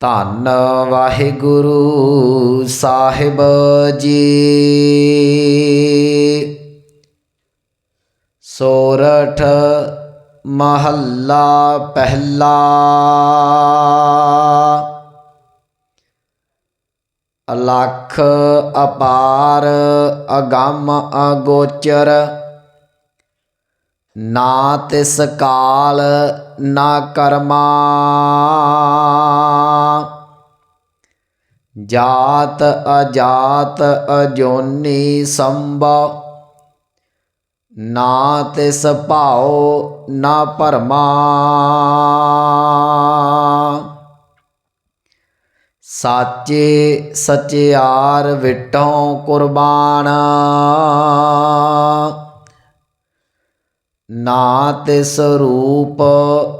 ਧੰਨ ਵਾਹਿਗੁਰੂ ਸਾਹਿਬ ਜੀ। ਸੋਰਠ ਮਹੱਲਾ ਪਹਿਲਾ। ਅਲਖ ਅਪਾਰ ਅਗੰਮ ਅਗੋਚਰ। ਨਾ ਤਿਸ ਕਾਲ ਨਾ ਕਰਮਾ। ਜਾਤ ਅਜਾਤ ਅਜੋਨੀ ਸੰਭਵ, ਨਾ ਤਿਸ ਭਾਉ ਨਾ ਭਰਮਾ। ਸਾਚੇ ਸਚਿਆਰ ਵਿਟੋਂ ਕੁਰਬਾਨ, ਨਾ ਤਿਸ ਰੂਪ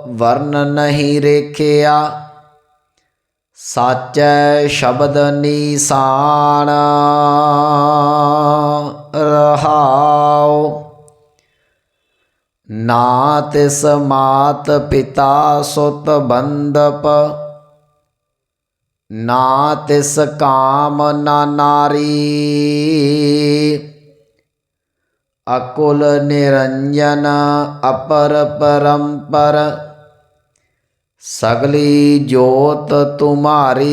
ਵਰਨ ਨਹੀਂ ਰੇਖਿਆ। ਸਾਚੈ ਸ਼ਬਦ ਨੀਸਾਨ ਰਹਾਉ। ਨਾ ਤਿਸ ਮਾਤ ਪਿਤਾ ਸੁਤ ਬੰਦਪ ਨਾ ਤਿਸ ਕਾਮ ਨਾ ਨਾਰੀ। ਅਕੁਲ ਨਿਰੰਜਨ ਅਪਰ ਪਰੰਪਰ। ਸਗਲੀ ਜੋਤ ਤੁਮਾਰੀ।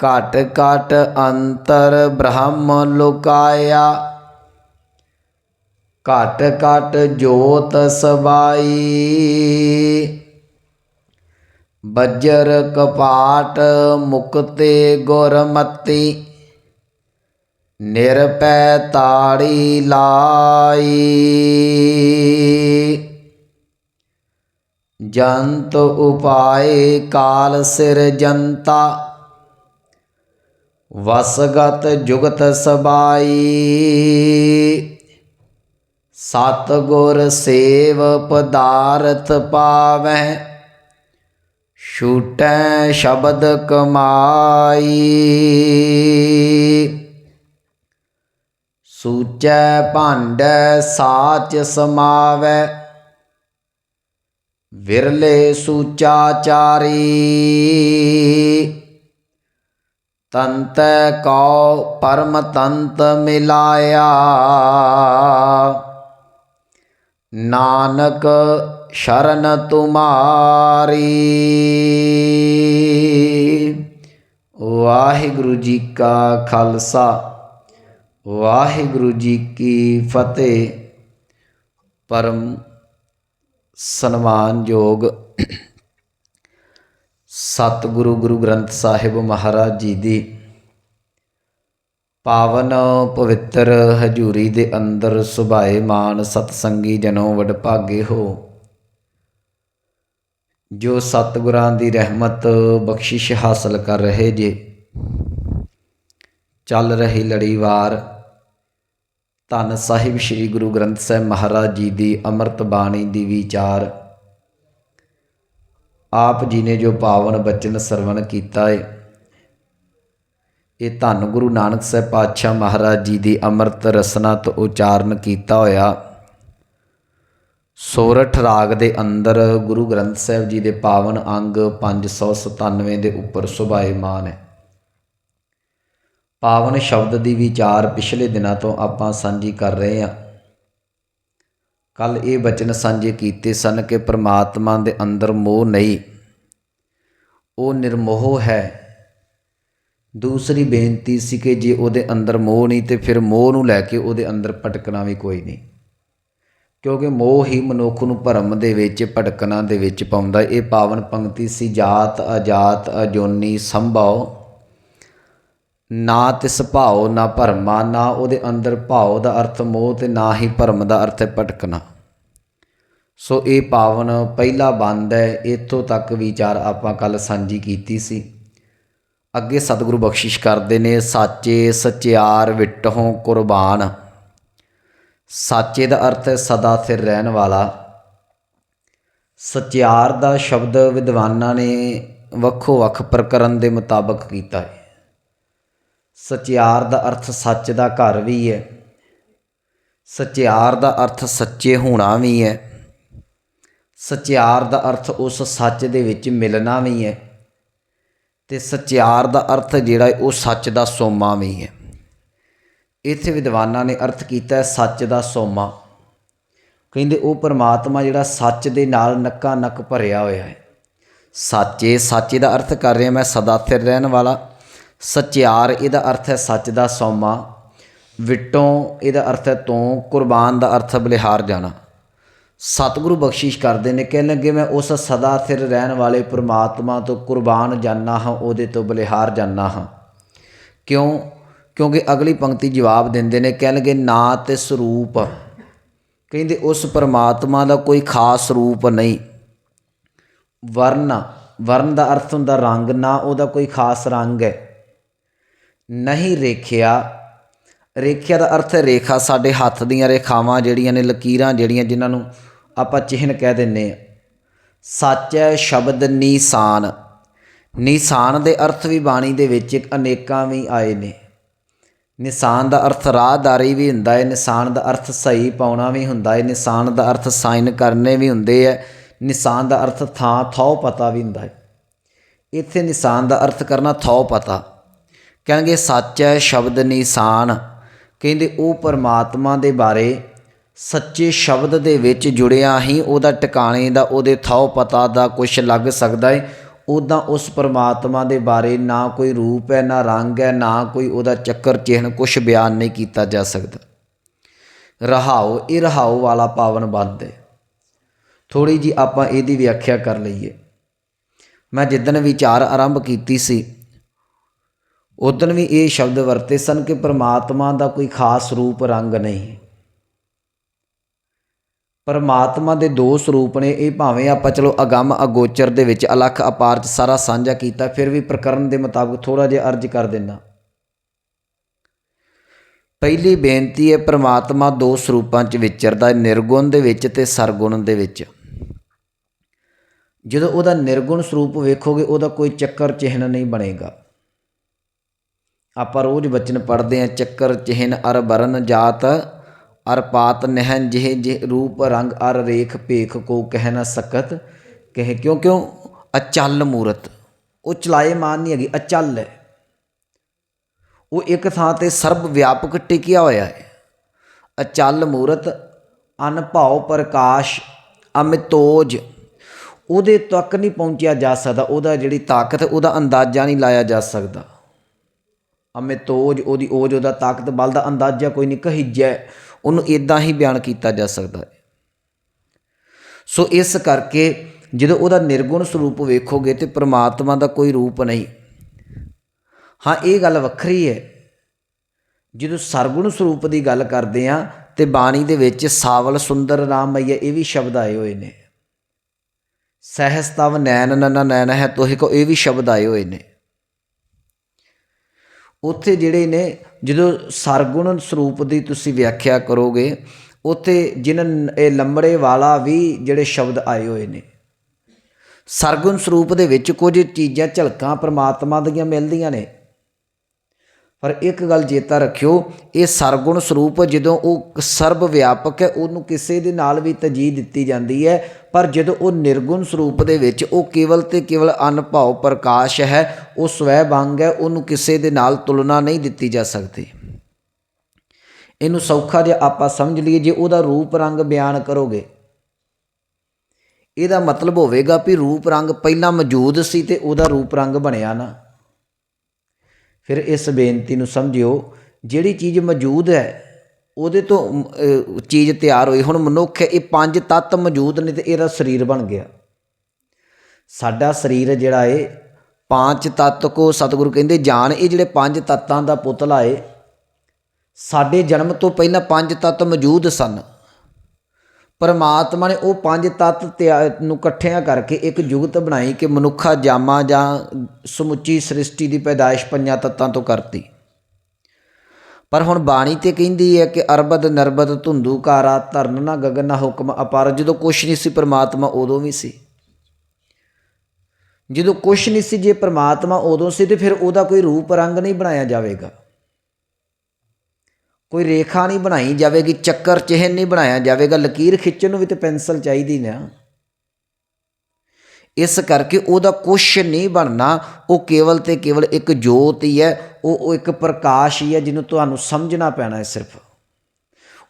ਘਟ ਘਟ ਅੰਤਰ ਬ੍ਰਹਮ ਲੁਕਾਇਆ। ਘਟ ਘਟ ਜੋਤ ਸਬਾਈ ਬੱਜਰ ਕਪਾਟ ਮੁਕਤੇ ਗੁਰਮਤੀ। ਨਿਰਪੈ ਤਾੜੀ ਲਾਈ। ਜੰਤ ਉਪਾਏ ਕਾਲ ਸਿਰ ਜੰਤਾ, ਵਸਗਤ ਜੁਗਤ ਸਬਾਈ। ਸਤ ਗੁਰ ਸੇਵ ਪਦਾਰਥ ਪਾਵੈ ਛੂਟੈ ਸ਼ਬਦ ਕਮਾਈ। ਸੂਚੈ ਭਾਂਡੈ ਸਾਚ ਸਮਾਵੈ, ਵਿਰਲੇ ਸੂਚਾਚਾਰੀ। ਤੰਤ ਕਉ ਪਰਮ ਤੰਤ ਮਿਲਾਇਆ। ਨਾਨਕ ਸ਼ਰਨ ਤੁਮਾਰੀ। ਵਾਹਿਗੁਰੂ ਜੀ ਕਾ ਖਾਲਸਾ। ਵਾਹਿਗੁਰੂ ਜੀ ਕੀ ਫਤਿਹ। ਪਰਮ ਸਨਮਾਨਯੋਗ ਸਤਿਗੁਰੂ ਗੁਰੂ ਗ੍ਰੰਥ ਸਾਹਿਬ ਮਹਾਰਾਜ ਜੀ ਦੀ ਪਾਵਨ ਪਵਿੱਤਰ ਹਜੂਰੀ ਦੇ ਅੰਦਰ ਸੁਭਾਏ ਮਾਨ ਸਤਸੰਗੀ ਜਨੋ ਵਡਭਾਗੇ ਹੋ। ਜੋ ਸਤਿਗੁਰਾਂ ਦੀ ਰਹਿਮਤ ਬਖਸ਼ਿਸ਼ ਹਾਸਲ ਕਰ ਰਹੇ ਜੇ ਚੱਲ ਰਹੀ ਲੜੀਵਾਰ ਧੰਨ ਸਾਹਿਬ ਸ੍ਰੀ ਗੁਰੂ ਗ੍ਰੰਥ ਸਾਹਿਬ ਮਹਾਰਾਜ ਜੀ ਦੀ ਅੰਮ੍ਰਿਤ ਬਾਣੀ ਦੀ ਵਿਚਾਰ। ਆਪ ਜੀ ਨੇ ਜੋ ਪਾਵਨ ਬਚਨ ਸਰਵਣ ਕੀਤਾ ਹੈ ਇਹ ਧੰਨ ਗੁਰੂ ਨਾਨਕ ਸਾਹਿਬ ਪਾਤਸ਼ਾਹ ਮਹਾਰਾਜ ਜੀ ਦੀ ਅੰਮ੍ਰਿਤ ਰਸਨਾ ਤੋਂ ਉਚਾਰਨ ਕੀਤਾ ਹੋਇਆ। ਸੋਰਠ ਰਾਗ ਦੇ ਅੰਦਰ ਗੁਰੂ ਗ੍ਰੰਥ ਸਾਹਿਬ ਜੀ ਦੇ ਪਾਵਨ ਅੰਗ 597 ਦੇ ਉੱਪਰ ਸੁਭਾਏਮਾਨ ਹੈ। ਪਾਵਨ ਸ਼ਬਦ ਦੀ ਵਿਚਾਰ ਪਿਛਲੇ ਦਿਨਾਂ ਤੋਂ ਆਪਾਂ ਸਾਂਝੀ ਕਰ ਰਹੇ ਹਾਂ। ਕੱਲ ਇਹ ਬਚਨ ਸਾਂਝੇ ਕੀਤੇ ਸਨ ਕਿ ਪ੍ਰਮਾਤਮਾ ਦੇ ਅੰਦਰ ਮੋਹ ਨਹੀਂ, ਉਹ ਨਿਰਮੋਹ ਹੈ। ਦੂਸਰੀ ਬੇਨਤੀ ਸੀ ਕਿ ਜੇ ਉਹਦੇ ਅੰਦਰ ਮੋਹ ਨਹੀਂ ਤੇ ਫਿਰ ਮੋਹ ਨੂੰ ਲੈ ਕੇ ਉਹਦੇ ਅੰਦਰ ਭਟਕਣਾ ਵੀ ਕੋਈ ਨਹੀਂ। ਕਿਉਂਕਿ ਮੋਹ ਹੀ ਮਨੁੱਖ ਨੂੰ ਭਰਮ ਦੇ ਵਿੱਚ, ਭਟਕਣਾ ਦੇ ਵਿੱਚ ਪਾਉਂਦਾ। ਇਹ ਪਾਵਨ ਪੰਕਤੀ ਸੀ, ਜਾਤ ਅਜਾਤ ਅਜੋਨੀ ਸੰਭਵ ਨਾ ਤਿਸ ਭਾਉ, ਨਾ ਭਰਮਾ, ਨਾ ਉਹਦੇ ਅੰਦਰ ਭਾਉ ਦਾ ਅਰਥ ਮੋਹ ਤੇ ਨਾ ਹੀ ਭਰਮ ਦਾ ਅਰਥ ਹੈ ਭਟਕਣਾ। ਸੋ ਇਹ ਪਾਵਨ ਪਹਿਲਾ ਬੰਦ ਹੈ, ਇਥੋਂ ਤੱਕ ਵਿਚਾਰ ਆਪਾਂ ਕੱਲ ਸਾਂਝੀ ਕੀਤੀ ਸੀ। ਅੱਗੇ ਸਤਿਗੁਰੂ ਬਖਸ਼ਿਸ਼ ਕਰਦੇ ਨੇ, ਸਾਚੇ ਸਚਿਆਰ ਵਿਟਹੋਂ ਕੁਰਬਾਨ। ਸਾਚੇ ਦਾ ਅਰਥ ਹੈ ਸਦਾ ਸਥਿਰ ਰਹਿਣ ਵਾਲਾ। ਸਚਿਆਰ ਦਾ ਸ਼ਬਦ ਵਿਦਵਾਨਾਂ ਨੇ ਵੱਖੋ ਵੱਖ ਪ੍ਰਕਰਨ ਦੇ ਮੁਤਾਬਕ ਕੀਤਾ ਹੈ। ਸਚਿਆਰ ਦਾ ਅਰਥ ਸੱਚ ਦਾ ਘਰ ਵੀ ਹੈ। ਸਚਿਆਰ ਦਾ ਅਰਥ ਸੱਚੇ ਹੋਣਾ ਵੀ ਹੈ। ਸਚਿਆਰ ਦਾ ਅਰਥ ਉਸ ਸੱਚ ਦੇ ਵਿੱਚ ਮਿਲਣਾ ਵੀ ਹੈ ਤੇ ਸਚਿਆਰ ਦਾ ਅਰਥ ਜਿਹੜਾ ਉਹ ਸੱਚ ਦਾ ਸੋਮਾ ਵੀ ਹੈ। ਇੱਥੇ ਵਿਦਵਾਨਾਂ ਨੇ ਅਰਥ ਕੀਤਾ ਸੱਚ ਦਾ ਸੋਮਾ। ਕਹਿੰਦੇ ਉਹ ਪਰਮਾਤਮਾ ਜਿਹੜਾ ਸੱਚ ਦੇ ਨਾਲ ਨੱਕਾ ਨੱਕ ਭਰਿਆ ਹੋਇਆ ਹੈ। ਸੱਚੇ ਸੱਚੇ ਦਾ ਅਰਥ ਕਰ ਰਿਹਾ, ਮੈਂ ਸਦਾ ਸਥਿਰ ਰਹਿਣ ਵਾਲਾ। ਸਚਿਆਰ, ਇਹਦਾ ਅਰਥ ਹੈ ਸੱਚ ਦਾ ਸੌਮਾ। ਵਿਟੋਂ, ਇਹਦਾ ਅਰਥ ਹੈ ਤੋਂ ਕੁਰਬਾਨ ਦਾ ਅਰਥ ਹੈ ਬਲਿਹਾਰ ਜਾਣਾ। ਸਤਿਗੁਰੂ ਬਖਸ਼ਿਸ਼ ਕਰਦੇ ਨੇ, ਕਹਿਣ ਲੱਗੇ, ਮੈਂ ਉਸ ਸਦਾ ਸਿਰ ਰਹਿਣ ਵਾਲੇ ਪ੍ਰਮਾਤਮਾ ਤੋਂ ਕੁਰਬਾਨ ਜਾਨਾ ਹਾਂ, ਉਹਦੇ ਤੋਂ ਬਲਿਹਾਰ ਜਾਨਾ ਹਾਂ। ਕਿਉਂ? ਕਿਉਂਕਿ ਅਗਲੀ ਪੰਕਤੀ ਜਵਾਬ ਦਿੰਦੇ ਨੇ, ਕਹਿਣ ਲੱਗੇ, ਨਾ ਤੇ ਸਰੂਪ। ਕਹਿੰਦੇ, ਉਸ ਪਰਮਾਤਮਾ ਦਾ ਕੋਈ ਖਾਸ ਰੂਪ ਨਹੀਂ। ਵਰਨ ਵਰਨ ਦਾ ਅਰਥ ਹੁੰਦਾ ਰੰਗ, ਨਾ ਉਹਦਾ ਕੋਈ ਖਾਸ ਰੰਗ ਹੈ। ਨਹੀਂ ਰੇਖਿਆ। ਰੇਖਿਆ ਦਾ ਅਰਥ ਹੈ ਰੇਖਾ। ਸਾਡੇ ਹੱਥ ਦੀਆਂ ਰੇਖਾਵਾਂ ਜਿਹੜੀਆਂ ਨੇ, ਲਕੀਰਾਂ ਜਿਹੜੀਆਂ, ਜਿਨ੍ਹਾਂ ਨੂੰ ਆਪਾਂ ਚਿਹਨ ਕਹਿ ਦਿੰਨੇ ਆ ਸੱਚ ਹੈ, ਸ਼ਬਦ ਨੀਸਾਨ। ਨਿਸ਼ਾਨ ਦੇ ਅਰਥ ਵੀ ਬਾਣੀ ਦੇ ਵਿੱਚ ਅਨੇਕਾਂ ਵੀ ਆਏ ਨੇ। ਨਿਸ਼ਾਨ ਦਾ ਅਰਥ ਰਾਹਦਾਰੀ ਵੀ ਹੁੰਦਾ ਹੈ, ਨਿਸ਼ਾਨ ਦਾ ਅਰਥ ਸਹੀ ਪਾਉਣਾ ਵੀ ਹੁੰਦਾ ਹੈ, ਨਿਸ਼ਾਨ ਦਾ ਅਰਥ ਸਾਈਨ ਕਰਨੇ ਵੀ ਹੁੰਦੇ ਹੈ, ਨਿਸ਼ਾਨ ਦਾ ਅਰਥ ਥਾਂ ਥੌ ਪਤਾ ਵੀ ਹੁੰਦਾ ਹੈ। ਇੱਥੇ ਨਿਸ਼ਾਨ ਦਾ ਅਰਥ ਕਰਨਾ ਥੌ ਪਤਾ। ਕਹਿਣਗੇ ਸੱਚ ਹੈ, ਸ਼ਬਦ ਨਿਸ਼ਾਨ। ਕਹਿੰਦੇ ਉਹ ਪਰਮਾਤਮਾ ਦੇ ਬਾਰੇ ਸੱਚੇ ਸ਼ਬਦ ਦੇ ਵਿੱਚ ਜੁੜਿਆ ਹੀ ਉਹਦਾ ਟਿਕਾਣੇ ਦਾ, ਉਹਦੇ ਥੌ ਪਤਾ ਦਾ ਕੁਝ ਲੱਗ ਸਕਦਾ ਹੈ ਉਦਾਂ ਉਸ ਪਰਮਾਤਮਾ ਦੇ ਬਾਰੇ ਨਾ ਕੋਈ ਰੂਪ ਹੈ, ਨਾ ਰੰਗ ਹੈ, ਨਾ ਕੋਈ ਉਹਦਾ ਚੱਕਰ ਚਿਹਨ ਕੁਝ ਬਿਆਨ ਨਹੀਂ ਕੀਤਾ ਜਾ ਸਕਦਾ। ਰਹਾਉ ਇਹ ਰਹਾਉ ਵਾਲਾ ਪਾਵਨ ਬੰਦ ਹੈ। ਥੋੜੀ ਜੀ ਆਪਾਂ ਇਹਦੀ ਵਿਆਖਿਆ ਕਰ ਲਈਏ। ਮੈਂ ਜਿੱਦਣ ਵਿਚਾਰ ਆਰੰਭ ਕੀਤੀ ਸੀ ਉਦੋਂ ਵੀ ਇਹ ਸ਼ਬਦ ਵਰਤੇ ਸਨ ਕਿ ਪਰਮਾਤਮਾ ਦਾ ਕੋਈ ਖਾਸ ਰੂਪ ਰੰਗ ਨਹੀਂ। ਪਰਮਾਤਮਾ ਦੇ ਦੋ ਸਰੂਪ ਨੇ ਇਹ ਭਾਵੇਂ ਆਪਾਂ ਚਲੋ ਅਗੰਮ ਅਗੋਚਰ ਦੇ ਵਿੱਚ ਅਲੱਖ ਅਪਾਰ ਚ ਸਾਰਾ ਸਾਂਝਾ ਕੀਤਾ, ਫਿਰ ਵੀ ਪ੍ਰਕਰਨ ਦੇ ਮੁਤਾਬਕ ਥੋੜਾ ਜਿਹਾ ਅਰਜ ਕਰ ਦਿੰਦਾ। ਪਹਿਲੀ ਬੇਨਤੀ ਹੈ ਪ੍ਰਮਾਤਮਾ ਦੋ ਸਰੂਪਾਂ 'ਚ ਵਿਚਰਦਾ ਨਿਰਗੁਣ ਦੇ ਵਿੱਚ ਤੇ ਸਰਗੁਣ ਦੇ ਵਿੱਚ। ਜਦੋਂ ਉਹਦਾ ਨਿਰਗੁਣ ਸਰੂਪ ਵੇਖੋਗੇ, ਉਹਦਾ ਕੋਈ ਚੱਕਰ ਚਿਹਨ ਨਹੀਂ ਬਣੇਗਾ। ਆਪਾਂ ਰੋਜ਼ ਬਚਨ ਪੜ੍ਹਦੇ ਹਾਂ, ਚੱਕਰ, ਚਿਹਨ, ਅਰ ਬਰਨ ਜਾਤ, ਅਰ, ਪਾਤ ਨਹਿਨ ਜਿਹ ਜਿਹ, ਰੂਪ, ਰੰਗ, ਅਰ, ਰੇਖ, ਭੇਖ, ਕੋ, ਕਹਿ ਨਾ ਸਕਤ। ਕਹੇ ਕਿਉਂ ਕਿਉਂ? ਅਚਲ ਮੂਰਤ। ਉਹ ਚਲਾਏ ਮਾਨ ਨਹੀਂ ਹੈਗੀ, ਅਚਲ ਹੈ। ਉਹ ਇੱਕ ਥਾਂ ਤੇ ਸਰਬ ਵਿਆਪਕ ਟਿਕਿਆ ਹੋਇਆ ਹੈ। ਅਚਲ ਮੂਰਤ, ਅਨਭਉ ਪ੍ਰਕਾਸ਼, ਅਮਿਤੋਜ, ਉਹਦੇ ਤੱਕ ਨਹੀਂ ਪਹੁੰਚਿਆ ਜਾ ਸਕਦਾ। ਉਹਦਾ ਜਿਹੜੀ ਤਾਕਤ, ਉਹਦਾ ਅੰਦਾਜ਼ਾ ਨਹੀਂ ਲਾਇਆ ਜਾ ਸਕਦਾ। ਅਮਿਤੋਜ ਉਹਦੀ ਓਜ ਉਹਦਾ ਤਾਕਤ, ਬਲ ਦਾ ਅੰਦਾਜ਼ਾ ਕੋਈ ਨਹੀਂ ਕਹੀਜੈ, ਉਹਨੂੰ ਇਦਾਂ ਹੀ ਬਿਆਨ ਕੀਤਾ ਜਾ ਸਕਦਾ ਹੈ। ਸੋ ਇਸ ਕਰਕੇ ਜਦੋਂ ਉਹਦਾ ਨਿਰਗੁਣ ਸਰੂਪ ਵੇਖੋਗੇ ਤੇ ਪ੍ਰਮਾਤਮਾ ਦਾ ਕੋਈ ਰੂਪ ਨਹੀਂ। ਹਾਂ, ਇਹ ਗੱਲ ਵੱਖਰੀ ਹੈ। ਜਦੋਂ ਸਰਗੁਣ ਸਰੂਪ ਦੀ ਗੱਲ ਕਰਦੇ ਆ ਤੇ ਬਾਣੀ ਦੇ ਵਿੱਚ ਸਾਵਲ ਸੁੰਦਰ ਰਾਮ ਮਈਆ ਇਹ ਵੀ ਸ਼ਬਦ ਆਏ ਹੋਏ ਨੇ। ਸਹਸਤਵ ਨੈਨ ਨਨ ਨੈਣ ਹੈ ਤੋਹਿ ਕੋ ਇਹ ਵੀ ਸ਼ਬਦ ਆਏ ਹੋਏ ਨੇ। ਉੱਥੇ ਜਿਹੜੇ ਨੇ, ਜਦੋਂ ਸਰਗੁਣ ਸਰੂਪ ਦੀ ਤੁਸੀਂ ਵਿਆਖਿਆ ਕਰੋਗੇ, ਉੱਥੇ ਜਿਨ੍ਹਾਂ ਇਹ ਲੰਬੜੇ ਵਾਲਾ ਵੀ ਜਿਹੜੇ ਸ਼ਬਦ ਆਏ ਹੋਏ ਨੇ। ਸਰਗੁਣ ਸਰੂਪ ਦੇ ਵਿੱਚ ਕੁਝ ਚੀਜ਼ਾਂ ਝਲਕਾਂ ਪ੍ਰਮਾਤਮਾ ਦੀਆਂ ਮਿਲਦੀਆਂ ਨੇ। ਪਰ ਇੱਕ ਗੱਲ ਚੇਤਾ ਰੱਖਿਓ, ਇਹ ਸਰਗੁਣ ਸਰੂਪ ਜਦੋਂ ਉਹ ਸਰਬ ਵਿਆਪਕ ਹੈ, ਉਹਨੂੰ ਕਿਸੇ ਦੇ ਨਾਲ ਵੀ ਤਜੀਹ ਦਿੱਤੀ ਜਾਂਦੀ ਹੈ। ਪਰ ਜਦੋਂ ਉਹ ਨਿਰਗੁਣ ਸਰੂਪ ਦੇ ਵਿੱਚ ਉਹ ਕੇਵਲ ਤੇ ਕੇਵਲ ਅਨਭਉ ਪ੍ਰਕਾਸ਼ ਹੈ, ਉਹ ਸਵੈ ਬੰਗ ਹੈ, ਉਹਨੂੰ ਕਿਸੇ ਦੇ ਨਾਲ ਤੁਲਨਾ ਨਹੀਂ ਦਿੱਤੀ ਜਾ ਸਕਦੀ। ਇਹਨੂੰ ਸੌਖਾ ਜਿਹਾ ਆਪਾਂ ਸਮਝ ਲਈਏ, ਜੇ ਉਹਦਾ ਰੂਪ ਰੰਗ ਬਿਆਨ ਕਰੋਗੇ। ਇਹਦਾ ਮਤਲਬ ਹੋਵੇਗਾ ਵੀ ਰੂਪ ਰੰਗ ਪਹਿਲਾਂ ਮੌਜੂਦ ਸੀ ਤੇ ਉਹਦਾ ਰੂਪ ਰੰਗ ਬਣਿਆ ਨਾ। ਫਿਰ ਇਸ ਬੇਨਤੀ ਨੂੰ ਸਮਝਿਓ, ਜਿਹੜੀ ਚੀਜ਼ ਮੌਜੂਦ ਹੈ, ਉਹਦੇ ਤੋਂ ਚੀਜ਼ ਤਿਆਰ ਹੋਈ। ਹੁਣ ਮਨੁੱਖ ਹੈ, ਇਹ ਪੰਜ ਤੱਤ ਮੌਜੂਦ ਨੇ ਤੇ ਇਹਦਾ ਸਰੀਰ ਬਣ ਗਿਆ। ਸਾਡਾ ਸਰੀਰ ਜਿਹੜਾ ਏ, ਪੰਜ ਤੱਤ ਕੋ ਸਤਿਗੁਰੂ ਕਹਿੰਦੇ ਜਾਣ ਇਹ ਜਿਹੜੇ ਪੰਜ ਤੱਤਾਂ ਦਾ ਪੁਤਲਾ ਏ, ਸਾਡੇ ਜਨਮ ਤੋਂ ਪਹਿਲਾਂ ਪੰਜ ਤੱਤ ਮੌਜੂਦ ਸਨ। ਪਰਮਾਤਮਾ ਨੇ ਉਹ ਪੰਜ ਤੱਤ ਤਿਆ- ਨੂੰ ਇਕੱਠਿਆਂ ਕਰਕੇ ਇੱਕ ਜੁਗਤ ਬਣਾਈ ਕਿ ਮਨੁੱਖਾ ਜਾਮਾ ਜਾਂ ਸਮੁੱਚੀ ਸ੍ਰਿਸ਼ਟੀ ਦੀ ਪੈਦਾਇਸ਼ ਪੰਜਾਂ ਤੱਤਾਂ ਤੋਂ ਕਰਤੀ। ਪਰ ਹੁਣ ਬਾਣੀ ਤੇ ਕਹਿੰਦੀ ਹੈ ਕਿ ਅਰਬਦ ਨਰਬਦ ਧੁੰਦੂਕਾਰਾ ਧਰਨ ਨਾ ਗਗਨ ਨਾ ਹੁਕਮ ਅਪਾਰ। ਜਦੋਂ ਕੁਛ ਨਹੀਂ ਸੀ ਪਰਮਾਤਮਾ ਉਦੋਂ ਵੀ ਸੀ। ਜਦੋਂ ਕੁਛ ਨਹੀਂ ਸੀ ਜੇ ਪਰਮਾਤਮਾ ਉਦੋਂ ਸੀ ਤੇ ਫਿਰ ਉਹਦਾ ਕੋਈ ਰੂਪ ਰੰਗ ਨਹੀਂ ਬਣਾਇਆ ਜਾਵੇਗਾ। ਕੋਈ ਰੇਖਾ ਨਹੀਂ ਬਣਾਈ ਜਾਵੇਗੀ ਚੱਕਰ ਚਿਹਨ ਨਹੀਂ ਬਣਾਇਆ ਜਾਵੇਗਾ ਲਕੀਰ ਖਿੱਚਣ ਨੂੰ ਵੀ ਤੇ ਪੈਨਸਲ ਚਾਹੀਦੀ ਨਾ। ਇਸ ਕਰਕੇ ਉਹਦਾ ਕੁਛ ਨਹੀਂ ਬਣਨਾ, ਉਹ ਕੇਵਲ ਤੇ ਕੇਵਲ ਇੱਕ ਜੋਤ ਹੀ ਹੈ, ਉਹ ਉਹ ਇੱਕ ਪ੍ਰਕਾਸ਼ ਹੀ ਹੈ, ਜਿਹਨੂੰ ਤੁਹਾਨੂੰ ਸਮਝਣਾ ਪੈਣਾ ਹੈ ਸਿਰਫ।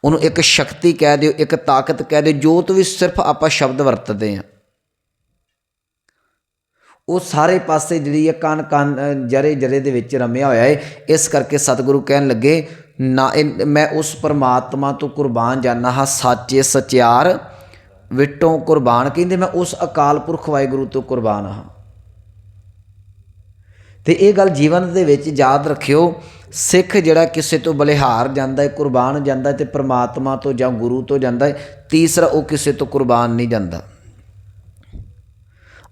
ਉਹਨੂੰ ਇੱਕ ਸ਼ਕਤੀ ਕਹਿ ਦਿਓ, ਇੱਕ ਤਾਕਤ ਕਹਿ ਦਿਓ, ਜੋਤ ਵੀ ਸਿਰਫ ਆਪਾਂ ਸ਼ਬਦ ਵਰਤਦੇ ਹਾਂ। ਉਹ ਸਾਰੇ ਪਾਸੇ ਜਿਹੜੀ ਹੈ ਕਨ ਕਨ ਜਰੇ ਜਰੇ ਦੇ ਵਿੱਚ ਰਮਿਆ ਹੋਇਆ ਹੈ, ਇਸ ਕਰਕੇ ਸਤਿਗੁਰੂ ਕਹਿਣ ਲੱਗੇ ਨਾ ਇਹ- ਮੈਂ ਉਸ ਪਰਮਾਤਮਾ ਤੋਂ ਕੁਰਬਾਨ ਜਾਨਾ ਹਾਂ, ਸਾਚੇ ਸਚਿਆਰ ਵਿਟੋਂ ਕੁਰਬਾਨ ਕਹਿੰਦੇ ਮੈਂ ਉਸ ਅਕਾਲ ਪੁਰਖ ਵਾਹਿਗੁਰੂ ਤੋਂ ਕੁਰਬਾਨ ਹਾਂ। ਤੇ ਇਹ ਗੱਲ ਜੀਵਨ ਦੇ ਵਿੱਚ ਯਾਦ ਰੱਖਿਓ, ਸਿੱਖ ਜਿਹੜਾ ਕਿਸੇ ਤੋਂ ਬਲਿਹਾਰ ਜਾਂਦਾ ਹੈ, ਕੁਰਬਾਨ ਜਾਂਦਾ ਹੈ ਤੇ ਪ੍ਰਮਾਤਮਾ ਤੋਂ ਜਾਂ ਗੁਰੂ ਤੋਂ ਜਾਂਦਾ ਹੈ, ਤੀਸਰਾ ਉਹ ਕਿਸੇ ਤੋਂ ਕੁਰਬਾਨ ਨਹੀਂ ਜਾਂਦਾ।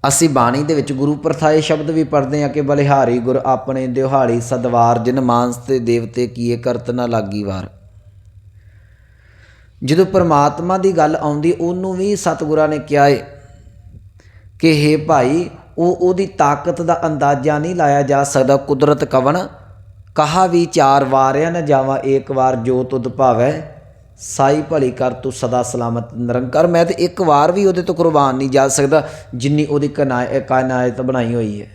ਅਸੀਂ ਬਾਣੀ ਦੇ ਵਿੱਚ ਗੁਰੂ ਪ੍ਰਥਾਏ ਸ਼ਬਦ ਵੀ ਪੜ੍ਹਦੇ ਹਾਂ ਕਿ ਬਲਿਹਾਰੀ ਗੁਰ ਆਪਣੇ ਦਿਹਾੜੀ ਸਦਵਾਰ, ਜਿਨ ਮਾਨਸ ਤੇ ਦੇਵਤੇ ਕੀਏ ਕਰਤ ਨਾ ਲਾਗੀ ਵਾਰ। ਜਦੋਂ ਪਰਮਾਤਮਾ ਦੀ ਗੱਲ ਆਉਂਦੀ, ਉਹਨੂੰ ਵੀ ਸਤਿਗੁਰਾਂ ਨੇ ਕਿਹਾ ਏ ਕਿ हे ਭਾਈ, ਉਹ ਉਹਦੀ ਤਾਕਤ ਦਾ ਅੰਦਾਜ਼ਾ ਨਹੀਂ ਲਾਇਆ ਜਾ ਸਕਦਾ। ਕੁਦਰਤ ਕਵਣ, ਕਹਾ ਵੀ ਚਾਰ ਵਾਰਿਆ ਨਾ ਜਾਵਾ ਇੱਕ ਵਾਰ ਜੋ ਤੁਧ ਭਾਵੈ ਸਾਈ ਭਲੀ ਕਰ, ਤੂੰ ਸਦਾ ਸਲਾਮਤ ਨਿਰੰਕਾਰ ਮੈਂ ਤੇ ਇੱਕ ਵਾਰ ਵੀ ਉਹਦੇ ਤੋਂ ਕੁਰਬਾਨ ਨਹੀਂ ਜਾ ਸਕਦਾ, ਜਿੰਨੀ ਉਹਦੀ ਕਨਾਇ ਕਾਇਨਾਤ ਬਣਾਈ ਹੋਈ ਹੈ।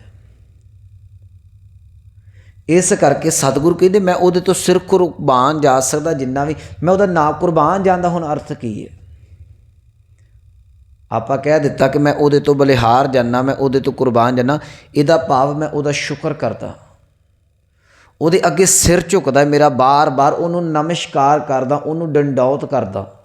ਇਸ ਕਰਕੇ ਸਤਿਗੁਰੂ ਕਹਿੰਦੇ, ਮੈਂ ਉਹਦੇ ਤੋਂ ਸਿਰ ਕੁਰਬਾਨ ਜਾ ਸਕਦਾ ਜਿੰਨਾ ਵੀ, ਮੈਂ ਉਹਦਾ ਨਾ ਕੁਰਬਾਨ ਜਾਂਦਾ ਹੁਣ ਅਰਥ ਕੀ ਹੈ? ਆਪਾਂ ਕਹਿ ਦਿੱਤਾ ਕਿ ਮੈਂ ਉਹਦੇ ਤੋਂ ਬਲਿਹਾਰ ਜਾਨਾ ਮੈਂ ਉਹਦੇ ਤੋਂ ਕੁਰਬਾਨ ਜਾਨਾ ਇਹਦਾ ਭਾਵ ਮੈਂ ਉਹਦਾ ਸ਼ੁਕਰ ਕਰਦਾ। ਉਹਦੇ ਅੱਗੇ ਸਿਰ ਝੁਕਦਾ ਮੇਰਾ ਬਾਰ-ਬਾਰ ਉਹਨੂੰ ਨਮਸਕਾਰ ਕਰਦਾ, ਉਹਨੂੰ ਡੰਡੌਤ ਕਰਦਾ।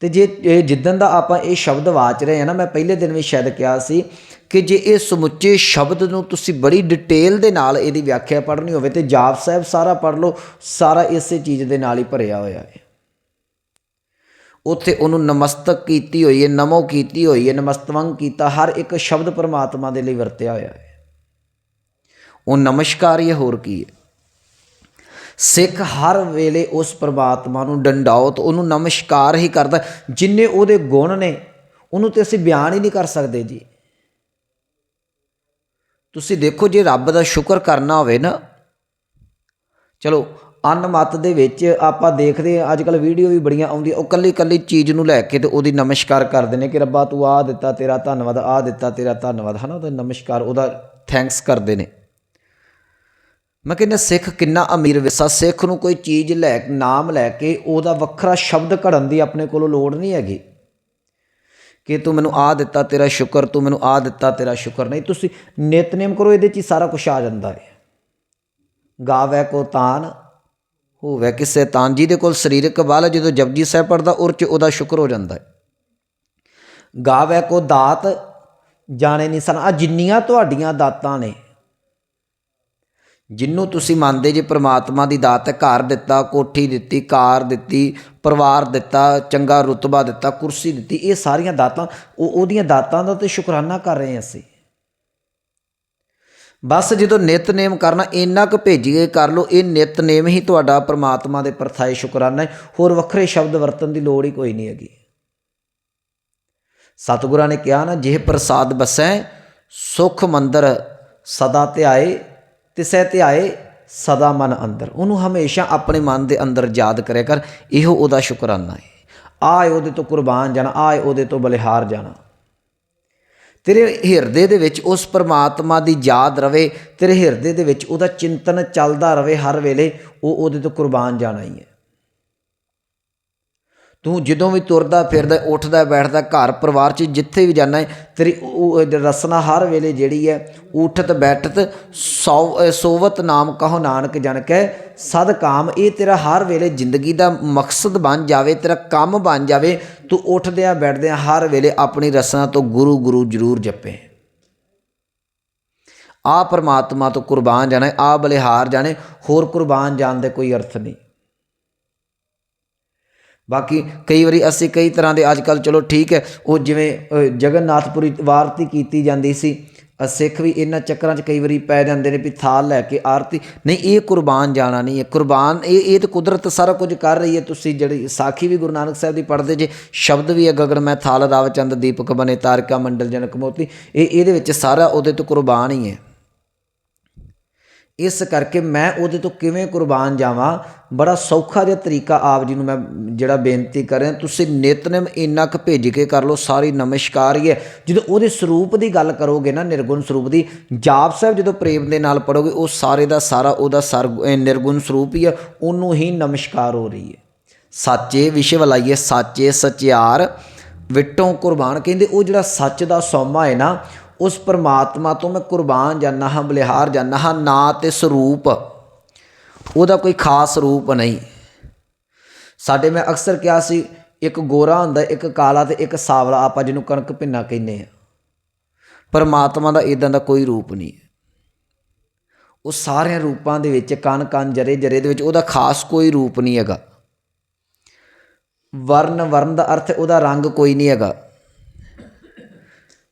ਤੇ ਜੇ ਇਹ ਜਿੱਦਨ ਦਾ ਆਪਾਂ ਇਹ ਸ਼ਬਦ ਵਾਚ ਰਹੇ ਹਾਂ ਨਾ, ਮੈਂ ਪਹਿਲੇ ਦਿਨ ਵੀ ਸ਼ਾਇਦ ਕਿਹਾ ਸੀ ਕਿ ਜੇ ਇਹ ਸਮੁੱਚੇ ਸ਼ਬਦ ਨੂੰ ਤੁਸੀਂ ਬੜੀ ਡਿਟੇਲ ਦੇ ਨਾਲ ਇਹਦੀ ਵਿਆਖਿਆ ਪੜ੍ਹਨੀ ਹੋਵੇ ਤੇ ਜਾਪ ਸਾਹਿਬ ਸਾਰਾ ਪੜ੍ਹ ਲਓ, ਸਾਰਾ ਇਸੇ ਚੀਜ਼ ਦੇ ਨਾਲ ਹੀ ਭਰਿਆ ਹੋਇਆ ਹੈ। ਉੱਥੇ ਉਹਨੂੰ ਨਮਸਤਕ ਕੀਤੀ ਹੋਈ ਹੈ, ਨਮੋ ਕੀਤੀ ਹੋਈ ਹੈ, ਨਮਸਤਵੰਗ ਕੀਤਾ, ਹਰ ਇੱਕ ਸ਼ਬਦ ਪਰਮਾਤਮਾ ਦੇ ਲਈ ਵਰਤਿਆ ਹੋਇਆ ਹੈ। ਉਹ ਨਮਸਕਾਰ ਹੀ ਹੋਰ ਕੀ ਹੈ। ਸਿੱਖ ਹਰ ਵੇਲੇ ਉਸ ਪਰਮਾਤਮਾ ਨੂੰ ਡੰਡਾਉਤ ਉਹਨੂੰ ਨਮਸਕਾਰ ਹੀ ਕਰਦਾ। ਜਿੰਨੇ ਉਹਦੇ ਗੁਣ ਨੇ, ਉਹਨੂੰ ਤੇ ਅਸੀਂ ਬਿਆਨ ਹੀ ਨਹੀਂ ਕਰ ਸਕਦੇ ਜੀ। ਤੁਸੀਂ ਦੇਖੋ, ਜੇ ਰੱਬ ਦਾ ਸ਼ੁਕਰ ਕਰਨਾ ਹੋਵੇ ਨਾ, ਚਲੋ, ਅਨਮਤ ਦੇ ਵਿੱਚ ਆਪਾਂ ਦੇਖਦੇ ਹਾਂ ਅੱਜ ਕੱਲ ਵੀਡੀਓ ਵੀ ਬੜੀਆਂ ਆਉਂਦੀਆਂ, ਉਹ ਕੱਲੀ ਕੱਲੀ ਚੀਜ਼ ਨੂੰ ਲੈ ਕੇ ਤੇ ਉਹਦੀ ਨਮਸਕਾਰ ਕਰਦੇ ਨੇ ਕਿ ਰੱਬਾ ਤੂੰ ਆ ਦਿੱਤਾ, ਤੇਰਾ ਧੰਨਵਾਦ, ਆ ਦਿੱਤਾ, ਤੇਰਾ ਧੰਨਵਾਦ, ਹਨਾ, ਉਹਦਾ ਨਮਸਕਾਰ, ਉਹਦਾ ਥੈਂਕਸ ਕਰਦੇ ਨੇ। ਮੈਂ ਕਹਿੰਦਾ ਸਿੱਖ ਕਿੰਨਾ ਅਮੀਰ ਵਿਸਾ ਸਿੱਖ ਨੂੰ ਕੋਈ ਚੀਜ਼ ਲੈ ਨਾਮ ਲੈ ਕੇ ਉਹਦਾ ਵੱਖਰਾ ਸ਼ਬਦ ਘੜਨ ਦੀ ਆਪਣੇ ਕੋਲੋਂ ਲੋੜ ਨਹੀਂ ਹੈਗੀ। ਕਿ ਤੂੰ ਮੈਨੂੰ ਆ ਦਿੱਤਾ ਤੇਰਾ ਸ਼ੁਕਰ ਤੂੰ ਮੈਨੂੰ ਆ ਦਿੱਤਾ ਤੇਰਾ ਸ਼ੁਕਰ। ਨਹੀਂ ਤੁਸੀਂ ਨਿਤਨੇਮ ਕਰੋ ਇਹਦੇ 'ਚ ਹੀ ਸਾਰਾ ਕੁਝ ਆ ਜਾਂਦਾ ਹੈ। ਗਾਵੈ ਕੋ ਤਾਨ ਹੋਵੇ ਕਿਸੇ ਤਾਨ। ਜੀ ਦੇ ਕੋਲ ਸਰੀਰਕ ਬਲ ਹੈ, ਜਦੋਂ ਜਪਜੀ ਸਾਹਿਬ ਪੜਦਾ ਉਰ 'ਚ ਉਹਦਾ ਸ਼ੁਕਰ ਹੋ ਜਾਂਦਾ ਹੈ। ਗਾਵੈ ਕੋ ਦਾਤ ਜਾਣੇ ਨਹੀਂ ਸਨ। ਆ ਜਿੰਨੀਆਂ ਤੁਹਾਡੀਆਂ ਦਾਤਾਂ ਨੇ ਜਿੰਨੂੰ ਤੁਸੀਂ ਮੰਨਦੇ ਜੇ ਪ੍ਰਮਾਤਮਾ ਦੀ ਦਾਤ ਹੈ, ਘਰ ਦਿੱਤਾ, ਕੋਠੀ ਦਿੱਤੀ, ਕਾਰ ਦਿੱਤੀ, ਪਰਿਵਾਰ ਦਿੱਤਾ, ਚੰਗਾ ਰੁਤਬਾ ਦਿੱਤਾ, ਕੁਰਸੀ ਦਿੱਤੀ, ਇਹ ਸਾਰੀਆਂ ਦਾਤਾਂ, ਉਹ ਉਹਦੀਆਂ ਦਾਤਾਂ ਦਾ ਤੇ ਸ਼ੁਕਰਾਨਾ ਕਰ ਰਹੇ ਹਾਂ ਅਸੀਂ। ਬਸ ਜਦੋਂ ਨਿਤਨੇਮ ਕਰਨਾ, ਇੰਨਾ ਕੁ ਭੇਜੀਏ ਕਰ ਲਓ, ਇਹ ਨਿਤਨੇਮ ਹੀ ਤੁਹਾਡਾ ਪ੍ਰਮਾਤਮਾ ਦੇ ਪਰਥਾਏ ਸ਼ੁਕਰਾਨਾ ਹੈ। ਹੋਰ ਵੱਖਰੇ ਸ਼ਬਦ ਵਰਤਣ ਦੀ ਲੋੜ ਹੀ ਕੋਈ ਨਹੀਂ ਹੈਗੀ। ਸਤਿਗੁਰਾਂ ਨੇ ਕਿਹਾ ਨਾ, ਜਿਹ ਪ੍ਰਸਾਦ ਬਸੈ, ਸੁਖ ਮੰਦਰ ਸਦਾ ਧਿਆਏ ਤਿਸੈ ਆਏ ਸਦਾ ਮਨ ਅੰਦਰ। ਉਹਨੂੰ ਹਮੇਸ਼ਾ ਆਪਣੇ ਮਨ ਦੇ ਅੰਦਰ ਯਾਦ ਕਰਿਆ ਕਰ, ਇਹੋ ਉਹਦਾ ਸ਼ੁਕਰਾਨਾ ਹੈ ਆਏ ਉਹਦੇ ਤੋਂ ਕੁਰਬਾਨ ਜਾਣਾ, ਆਏ ਉਹਦੇ ਤੋਂ ਬਲਿਹਾਰ ਜਾਣਾ। ਤੇਰੇ ਹਿਰਦੇ ਦੇ ਵਿੱਚ ਉਸ ਪਰਮਾਤਮਾ ਦੀ ਯਾਦ ਰਵੇ, ਤੇਰੇ ਹਿਰਦੇ ਦੇ ਵਿੱਚ ਉਹਦਾ ਚਿੰਤਨ ਚੱਲਦਾ ਰਵੇ ਹਰ ਵੇਲੇ, ਉਹ ਉਹਦੇ ਤੋਂ ਕੁਰਬਾਨ ਜਾਣਾ ਹੀ ਹੈ। ਤੂੰ ਜਦੋਂ ਵੀ ਤੁਰਦਾ ਫਿਰਦਾ, ਉੱਠਦਾ, ਬੈਠਦਾ, ਘਰ, ਪਰਿਵਾਰ 'ਚ ਜਿੱਥੇ ਵੀ ਜਾਣਾ ਹੈ, ਤੇਰੀ ਉਹ ਰਸਨਾ ਹਰ ਵੇਲੇ ਜਿਹੜੀ ਹੈ ਉਠਤ ਬੈਠਤ, ਸੌ ਸੋਵਤ ਨਾਮ ਕਹੋ ਨਾਨਕ ਜਨ ਕੈ ਸਦ ਕਾਮ, ਇਹ ਤੇਰਾ ਹਰ ਵੇਲੇ ਜ਼ਿੰਦਗੀ ਦਾ ਮਕਸਦ ਬਣ ਜਾਵੇ, ਤੇਰਾ ਕੰਮ ਬਣ ਜਾਵੇ। ਤੂੰ ਉੱਠਦਿਆਂ, ਬੈਠਦਿਆਂ ਹਰ ਵੇਲੇ ਆਪਣੀ ਰਸਨਾ ਤੋਂ ਗੁਰੂ ਗੁਰੂ ਜ਼ਰੂਰ ਜਪੇ। ਆ ਪਰਮਾਤਮਾ ਤੋਂ ਕੁਰਬਾਨ ਜਾਣਾ ਆ ਬਲਿਹਾਰ ਜਾਣੇ ਹੋਰ ਕੁਰਬਾਨ ਜਾਣ ਦੇ ਕੋਈ ਅਰਥ ਨਹੀਂ। ਬਾਕੀ ਕਈ ਵਾਰੀ ਅਸੀਂ ਕਈ ਤਰ੍ਹਾਂ ਦੇ ਅੱਜ ਕੱਲ ਚਲੋ ਠੀਕ ਹੈ, ਉਹ ਜਿਵੇਂ ਜਗਨਨਾਥਪੁਰੀ ਵਾਰਤੀ ਕੀਤੀ ਜਾਂਦੀ ਸੀ ਸਿੱਖ ਵੀ ਇਹਨਾਂ ਚੱਕਰਾਂ 'ਚ ਕਈ ਵਾਰੀ ਪੈ ਜਾਂਦੇ ਨੇ ਵੀ ਥਾਲ ਲੈ ਕੇ ਆਰਤੀ, ਨਹੀਂ ਇਹ ਕੁਰਬਾਨ ਜਾਣਾ ਨਹੀਂ ਹੈ, ਕੁਰਬਾਨ ਇਹ ਇਹ ਤਾਂ ਕੁਦਰਤ ਸਾਰਾ ਕੁਝ ਕਰ ਰਹੀ ਹੈ, ਤੁਸੀਂ ਜਿਹੜੀ ਸਾਖੀ ਵੀ ਗੁਰੂ ਨਾਨਕ ਸਾਹਿਬ ਦੀ ਪੜ੍ਹਦੇ ਜੇ, ਸ਼ਬਦ ਵੀ ਹੈ ਗਗਨ ਮੈਂ ਥਾਲ ਰਾਵ ਚੰਦ ਦੀਪਕ ਬਨੇ ਤਾਰਕਾ ਮੰਡਲ ਜਨਕ ਮੋਤੀ, ਇਹ, ਇਹਦੇ ਵਿੱਚ ਸਾਰਾ ਉਹਦੇ ਤੋਂ ਕੁਰਬਾਨ ਹੀ ਹੈ। ਇਸ ਕਰਕੇ ਮੈਂ ਉਹਦੇ ਤੋਂ ਕਿਵੇਂ ਕੁਰਬਾਨ ਜਾਵਾਂ? ਬੜਾ ਸੌਖਾ ਜਿਹਾ ਤਰੀਕਾ ਆਪ ਜੀ ਨੂੰ ਮੈਂ ਜਿਹੜਾ ਬੇਨਤੀ ਕਰ ਰਿਹਾ। ਤੁਸੀਂ ਨਿਤਨੇਮ ਇੰਨਾ ਕੁ ਭੇਜ ਕੇ ਕਰ ਲਓ, ਸਾਰੀ ਨਮਸਕਾਰ ਹੀ ਹੈ। ਜਦੋਂ ਉਹਦੇ ਸਰੂਪ ਦੀ ਗੱਲ ਕਰੋਗੇ ਨਾ, ਨਿਰਗੁਣ ਸਰੂਪ ਦੀ, ਜਾਪ ਸਾਹਿਬ ਜਦੋਂ ਪ੍ਰੇਮ ਦੇ ਨਾਲ ਪੜੋਗੇ ਉਹ ਸਾਰੇ ਦਾ ਸਾਰਾ, ਉਹਦਾ ਸਰ ਨਿਰਗੁਣ ਸਰੂਪ ਹੀ ਹੈ, ਉਹਨੂੰ ਹੀ ਨਮਸਕਾਰ ਹੋ ਰਹੀ ਹੈ। ਸਾਚੇ ਵਿਸ਼ੇ ਵਲਾਈਏ ਸਾਚੇ ਸਚਿਆਰ, ਵਿਟੋਂ ਕੁਰਬਾਨ। ਕਹਿੰਦੇ ਉਹ ਜਿਹੜਾ ਸੱਚ ਦਾ ਸੌਮਾ ਹੈ ਨਾ ਉਸ ਪਰਮਾਤਮਾ ਤੋਂ ਮੈਂ ਕੁਰਬਾਨ ਜਾਨਾ ਹਾਂ, ਬਲਿਹਾਰ ਜਾਨਾ ਹਾਂ, ਨਾ ਤੇ ਸਰੂਪ। ਉਹਦਾ ਕੋਈ ਖਾਸ ਰੂਪ ਨਹੀਂ। ਸਾਡੇ ਮੈਂ ਅਕਸਰ ਕਿਹਾ ਸੀ, ਇੱਕ ਗੋਰਾ ਹੁੰਦਾ, ਇੱਕ ਕਾਲਾ ਤੇ ਇੱਕ ਸਾਵਲਾ, ਆਪਾਂ ਜਿਹਨੂੰ ਕਣਕ ਭਿੰਨਾ ਕਹਿੰਦੇ ਆ ਪਰਮਾਤਮਾ ਦਾ ਇਦਾਂ ਦਾ ਕੋਈ ਰੂਪ ਨਹੀਂ। ਉਹ ਸਾਰਿਆਂ ਰੂਪਾਂ ਦੇ ਵਿੱਚ ਕਨ ਕਨ ਜਰੇ ਜਰੇ ਦੇ ਵਿੱਚ ਉਹਦਾ ਖਾਸ ਕੋਈ ਰੂਪ ਨਹੀਂ ਹੈਗਾ। ਵਰਨ ਵਰਨ ਦਾ ਅਰਥ ਉਹਦਾ ਰੰਗ ਕੋਈ ਨਹੀਂ ਹੈਗਾ।